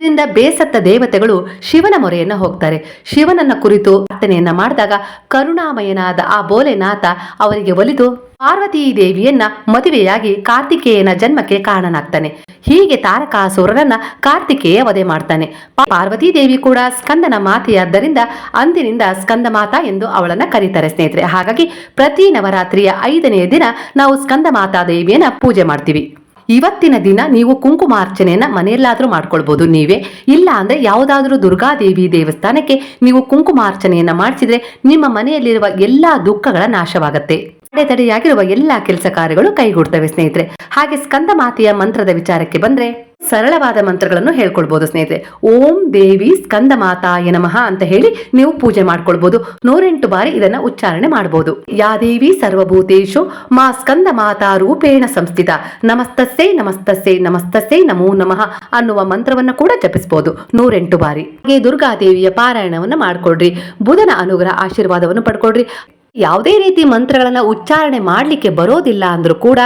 ಇದರಿಂದ ಬೇಸತ್ತ ದೇವತೆಗಳು ಶಿವನ ಮೊರೆಯನ್ನ ಹೋಗ್ತಾರೆ. ಶಿವನನ್ನ ಕುರಿತು ಪ್ರಾರ್ಥನೆಯನ್ನ ಮಾಡಿದಾಗ ಕರುಣಾಮಯನಾದ ಆ ಬೋಲೆನಾಥ ಅವರಿಗೆ ಒಲಿದು ಪಾರ್ವತೀ ದೇವಿಯನ್ನ ಮದುವೆಯಾಗಿ ಕಾರ್ತಿಕೇಯನ ಜನ್ಮಕ್ಕೆ ಕಾರಣನಾಗ್ತಾನೆ. ಹೀಗೆ ತಾರಕಾಸುರರನ್ನ ಕಾರ್ತಿಕೇಯ ವಧೆ ಮಾಡ್ತಾನೆ. ಪಾರ್ವತೀ ದೇವಿ ಕೂಡ ಸ್ಕಂದನ ಮಾತೆಯಾದ್ದರಿಂದ ಅಂದಿನಿಂದ ಸ್ಕಂದ ಮಾತಾ ಎಂದು ಅವಳನ್ನ ಕರೀತಾರೆ ಸ್ನೇಹಿತರೆ. ಹಾಗಾಗಿ ಪ್ರತಿ ನವರಾತ್ರಿಯ ಐದನೆಯ ದಿನ ನಾವು ಸ್ಕಂದ ಮಾತಾ ದೇವಿಯನ್ನ ಪೂಜೆ ಮಾಡ್ತೀವಿ. ಇವತ್ತಿನ ದಿನ ನೀವು ಕುಂಕುಮಾರ್ಚನೆಯನ್ನ ಮನೆಯಲ್ಲಾದ್ರೂ ಮಾಡ್ಕೊಳ್ಬೋದು ನೀವೇ. ಇಲ್ಲ ಅಂದ್ರೆ ಯಾವುದಾದ್ರೂ ದುರ್ಗಾದೇವಿ ದೇವಸ್ಥಾನಕ್ಕೆ ನೀವು ಕುಂಕುಮಾರ್ಚನೆಯನ್ನ ಮಾಡಿಸಿದ್ರೆ ನಿಮ್ಮ ಮನೆಯಲ್ಲಿರುವ ಎಲ್ಲಾ ದುಃಖಗಳ ನಾಶವಾಗತ್ತೆ. ಅಡೆತಡೆಯಾಗಿರುವ ಎಲ್ಲಾ ಕೆಲಸ ಕಾರ್ಯಗಳು ಕೈಗೂಡ್ತವೆ ಸ್ನೇಹಿತರೆ. ಹಾಗೆ ಸ್ಕಂದ ಮಾತೆಯ ಮಂತ್ರದ ವಿಚಾರಕ್ಕೆ ಬಂದ್ರೆ ಸರಳವಾದ ಮಂತ್ರಗಳನ್ನು ಹೇಳ್ಕೊಳ್ಬಹುದು ಸ್ನೇಹಿತರೆ. ಓಂ ದೇವಿ ಸ್ಕಂದ ಮಾತಾಯ ನಮಃ ಅಂತ ಹೇಳಿ ನೀವು ಪೂಜೆ ಮಾಡ್ಕೊಳ್ಬಹುದು ನೂರೆಂಟು ಬಾರಿ ಇದನ್ನ ಉಚ್ಚಾರಣೆ ಮಾಡಬಹುದು ಯಾ ದೇವಿ ಸರ್ವಭೂತೇಶು ಮಾ ಸ್ಕಂದ ಮಾತಾ ರೂಪೇಣ ಸಂಸ್ಥಿತ. ನಮಸ್ತಸ್ಸೇ ನಮಸ್ತಸ್ಸೇ ನಮಸ್ತಸ್ಸೇ, ನಮೋ ನಮಃ ಅನ್ನುವ ಮಂತ್ರವನ್ನ ಕೂಡ ಜಪಿಸಬಹುದು ನೂರೆಂಟು ಬಾರಿ. ಹಾಗೆ ದುರ್ಗಾದೇವಿಯ ಪಾರಾಯಣವನ್ನ ಮಾಡ್ಕೊಳ್ರಿ. ಬುಧನ ಅನುಗ್ರಹ ಆಶೀರ್ವಾದವನ್ನು ಪಡ್ಕೊಳ್ರಿ. ಯಾವುದೇ ರೀತಿ ಮಂತ್ರಗಳನ್ನ ಉಚ್ಚಾರಣೆ ಮಾಡ್ಲಿಕ್ಕೆ ಬರೋದಿಲ್ಲ ಅಂದ್ರೂ ಕೂಡ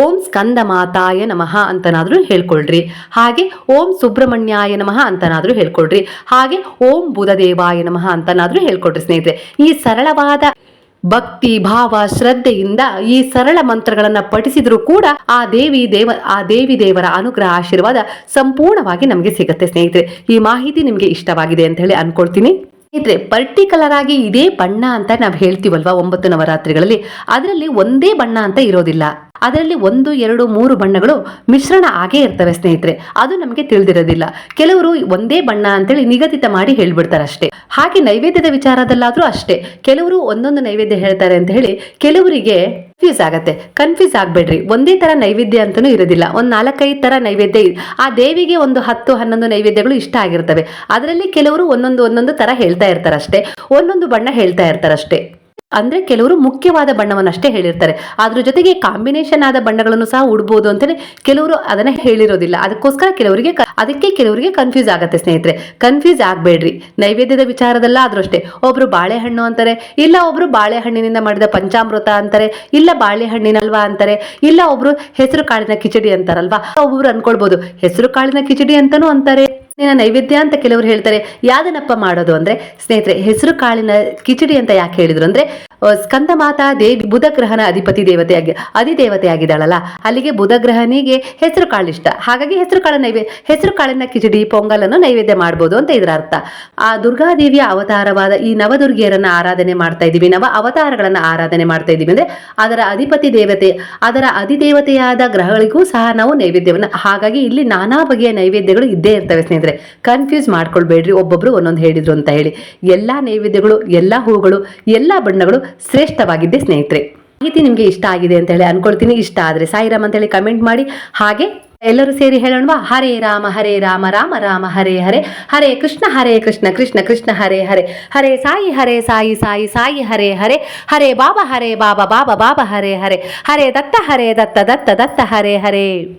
ಓಂ ಸ್ಕಂದ ಮಾತಾಯ ನಮಃ ಅಂತನಾದ್ರೂ ಹೇಳ್ಕೊಳ್ರಿ. ಹಾಗೆ ಓಂ ಸುಬ್ರಹ್ಮಣ್ಯಾಯ ನಮಃ ಅಂತನಾದ್ರೂ ಹೇಳ್ಕೊಳ್ರಿ. ಹಾಗೆ ಓಂ ಬುಧದೇವಾಯ ನಮಃ ಅಂತನಾದ್ರೂ ಹೇಳ್ಕೊಡ್ರಿ ಸ್ನೇಹಿತರೆ. ಈ ಸರಳವಾದ ಭಕ್ತಿ, ಭಾವ, ಶ್ರದ್ಧೆಯಿಂದ ಈ ಸರಳ ಮಂತ್ರಗಳನ್ನ ಪಠಿಸಿದ್ರು ಕೂಡ ಆ ದೇವಿ ದೇವ, ಆ ದೇವಿ ದೇವರ ಅನುಗ್ರಹ, ಆಶೀರ್ವಾದ ಸಂಪೂರ್ಣವಾಗಿ ನಮಗೆ ಸಿಗುತ್ತೆ ಸ್ನೇಹಿತರೆ. ಈ ಮಾಹಿತಿ ನಿಮಗೆ ಇಷ್ಟವಾಗಿದೆ ಅಂತ ಹೇಳಿ ಅನ್ಕೊಳ್ತೀನಿ. ಸ್ನೇಹಿತರೆ ಪರ್ಟಿಕ್ಯುಲರ್ ಆಗಿ ಇದೇ ಬಣ್ಣ ಅಂತ ನಾವು ಹೇಳ್ತೀವಲ್ವಾ ಒಂಬತ್ತು ನವರಾತ್ರಿಗಳಲ್ಲಿ? ಅದರಲ್ಲಿ ಒಂದೇ ಬಣ್ಣ ಅಂತ ಇರೋದಿಲ್ಲ. ಅದರಲ್ಲಿ ಒಂದು, ಎರಡು, ಮೂರು ಬಣ್ಣಗಳು ಮಿಶ್ರಣ ಆಗೇ ಇರ್ತವೆ ಸ್ನೇಹಿತರೆ. ಅದು ನಮಗೆ ತಿಳಿದಿರೋದಿಲ್ಲ. ಕೆಲವರು ಒಂದೇ ಬಣ್ಣ ಅಂತೇಳಿ ನಿಗದಿತ ಮಾಡಿ ಹೇಳ್ಬಿಡ್ತಾರೆ ಅಷ್ಟೇ ಹಾಗೆ ನೈವೇದ್ಯದ ವಿಚಾರದಲ್ಲಾದರೂ ಅಷ್ಟೇ. ಕೆಲವರು ಒಂದೊಂದು ನೈವೇದ್ಯ ಹೇಳ್ತಾರೆ ಅಂತ ಹೇಳಿ ಕೆಲವರಿಗೆ ಕನ್ಫ್ಯೂಸ್ ಆಗುತ್ತೆ. ಕನ್ಫ್ಯೂಸ್ ಆಗಬೇಡ್ರಿ. ಒಂದೇ ತರ ನೈವೇದ್ಯ ಅಂತಲೂ ಇರೋದಿಲ್ಲ. ಒಂದು ನಾಲ್ಕೈದು ತರ ನೈವೇದ್ಯ ಆ ದೇವಿಗೆ ಒಂದು ಹತ್ತು, ಹನ್ನೊಂದು ನೈವೇದ್ಯಗಳು ಇಷ್ಟ ಆಗಿರ್ತವೆ. ಅದರಲ್ಲಿ ಕೆಲವರು ಒಂದೊಂದು ಒಂದೊಂದು ತರ ಹೇಳ್ತಾ ಇರ್ತಾರಷ್ಟೇ. ಒಂದೊಂದು ಬಣ್ಣ ಹೇಳ್ತಾ ಇರ್ತಾರಷ್ಟೇ. ಅಂದ್ರೆ ಕೆಲವರು ಮುಖ್ಯವಾದ ಬಣ್ಣವನ್ನಷ್ಟೇ ಹೇಳಿರ್ತಾರೆ. ಅದ್ರ ಜೊತೆಗೆ ಕಾಂಬಿನೇಷನ್ ಆದ ಬಣ್ಣಗಳನ್ನು ಸಹ ಉಡ್ಬೋದು ಅಂತಾನೆ ಕೆಲವರು ಅದನ್ನ ಹೇಳಿರೋದಿಲ್ಲ. ಅದಕ್ಕೋಸ್ಕರ ಕೆಲವರಿಗೆ ಅದಕ್ಕೆ ಕೆಲವರಿಗೆ ಕನ್ಫ್ಯೂಸ್ ಆಗತ್ತೆ ಸ್ನೇಹಿತರೆ. ಕನ್ಫ್ಯೂಸ್ ಆಗ್ಬೇಡ್ರಿ. ನೈವೇದ್ಯದ ವಿಚಾರದಲ್ಲ ಆದ್ರೂ ಅಷ್ಟೇ. ಒಬ್ರು ಬಾಳೆಹಣ್ಣು ಅಂತಾರೆ, ಇಲ್ಲ ಒಬ್ರು ಬಾಳೆಹಣ್ಣಿನಿಂದ ಮಾಡಿದ ಪಂಚಾಮೃತ ಅಂತಾರೆ, ಇಲ್ಲ ಬಾಳೆಹಣ್ಣಿನ ಹಲ್ವಾ ಅಂತಾರೆ, ಇಲ್ಲ ಒಬ್ರು ಹೆಸರು ಕಾಳಿನ ಕಿಚಡಿ ಅಂತಾರಲ್ವಾ? ಒಬ್ಬೊಬ್ರು ಅನ್ಕೊಳ್ಬಹುದು ಹೆಸರು ಕಾಳಿನ ಕಿಚಡಿ ಅಂತಾನೂ ಅಂತಾರೆ. ನಿನ್ನ ನೈವೇದ್ಯ ಅಂತ ಕೆಲವರು ಹೇಳ್ತಾರೆ. ಯಾದನಪ್ಪ ಮಾಡೋದು ಅಂದ್ರೆ, ಸ್ನೇಹಿತರೆ, ಹೆಸರು ಕಾಳಿನ ಕಿಚಡಿ ಅಂತ ಯಾಕೆ ಹೇಳಿದ್ರು ಅಂದ್ರೆ ಸ್ಕಂದ ಮಾತಾ ದೇವಿ ಬುಧ ಗ್ರಹನ ಅಧಿಪತಿ ದೇವತೆಯಾಗಿ ಅಧಿದೇವತೆ ಆಗಿದ್ದಾಳಲ್ಲ. ಅಲ್ಲಿಗೆ ಬುಧ ಗ್ರಹನಿಗೆ ಹೆಸರು ಕಾಳು ಇಷ್ಟ. ಹಾಗಾಗಿ ಹೆಸರು ಕಾಳ ನೈವೇದ್ಯ ಹೆಸರು ಕಾಳಿನ ಕಿಚಡಿ, ಪೊಂಗಲನ್ನು ನೈವೇದ್ಯ ಮಾಡ್ಬೋದು ಅಂತ ಇದರ ಅರ್ಥ. ಆ ದುರ್ಗಾದೇವಿಯ ಅವತಾರವಾದ ಈ ನವದುರ್ಗಿಯರನ್ನ ಆರಾಧನೆ ಮಾಡ್ತಾ ಇದೀವಿ ನವ ಅವತಾರಗಳನ್ನ ಆರಾಧನೆ ಮಾಡ್ತಾ ಇದೀವಿ ಅಂದ್ರೆ, ಅದರ ಅಧಿಪತಿ ದೇವತೆ, ಅದರ ಅಧಿದೇವತೆಯಾದ ಗ್ರಹಗಳಿಗೂ ಸಹ ನಾವು ನೈವೇದ್ಯವನ್ನ, ಹಾಗಾಗಿ ಇಲ್ಲಿ ನಾನಾ ಬಗೆಯ ನೈವೇದ್ಯಗಳು ಇದ್ದೇ ಇರ್ತವೆ ಸ್ನೇಹಿತರೆ. ಕನ್ಫ್ಯೂಸ್ ಮಾಡ್ಕೊಳ್ಬೇಡ್ರಿ, ಒಬ್ಬೊಬ್ರು ಒಂದೊಂದು ಹೇಳಿದ್ರು ಅಂತ ಹೇಳಿ. ಎಲ್ಲಾ ನೈವೇದ್ಯಗಳು, ಎಲ್ಲಾ ಹೂಗಳು, ಎಲ್ಲಾ ಬಣ್ಣಗಳು ಶ್ರೇಷ್ಠವಾಗಿದ್ದೆ ಸ್ನೇಹಿತರೆ. ಮಾಹಿತಿ ನಿಮಗೆ ಇಷ್ಟ ಆಗಿದೆ ಅಂತ ಹೇಳಿ ಅನ್ಕೊಳ್ತೀನಿ. ಇಷ್ಟ ಆದ್ರೆ ಸಾಯಿರಾಮ್ ಅಂತ ಹೇಳಿ ಕಮೆಂಟ್ ಮಾಡಿ. ಹಾಗೆ ಎಲ್ಲರೂ ಸೇರಿ ಹೇಳೋಣವಾ? ಹರೇ ರಾಮ ಹರೇ ರಾಮ ರಾಮ ರಾಮ, ಹರೇ ಹರೇ. ಹರೇ ಕೃಷ್ಣ ಹರೇ ಕೃಷ್ಣ ಕೃಷ್ಣ ಕೃಷ್ಣ, ಹರೇ ಹರೇ. ಹರೇ ಸಾಯಿ ಹರೇ ಸಾಯಿ ಸಾಯಿ ಸಾಯಿ, ಹರೇ ಹರೇ. ಹರೇ ಬಾಬಾ ಹರೇ ಬಾಬಾ ಬಾಬಾ ಬಾಬಾ, ಹರೇ ಹರೇ. ಹರೇ ದತ್ತ ಹರೇ ದತ್ತ ದತ್ತ ದತ್ತ, ಹರೇ ಹರೇ.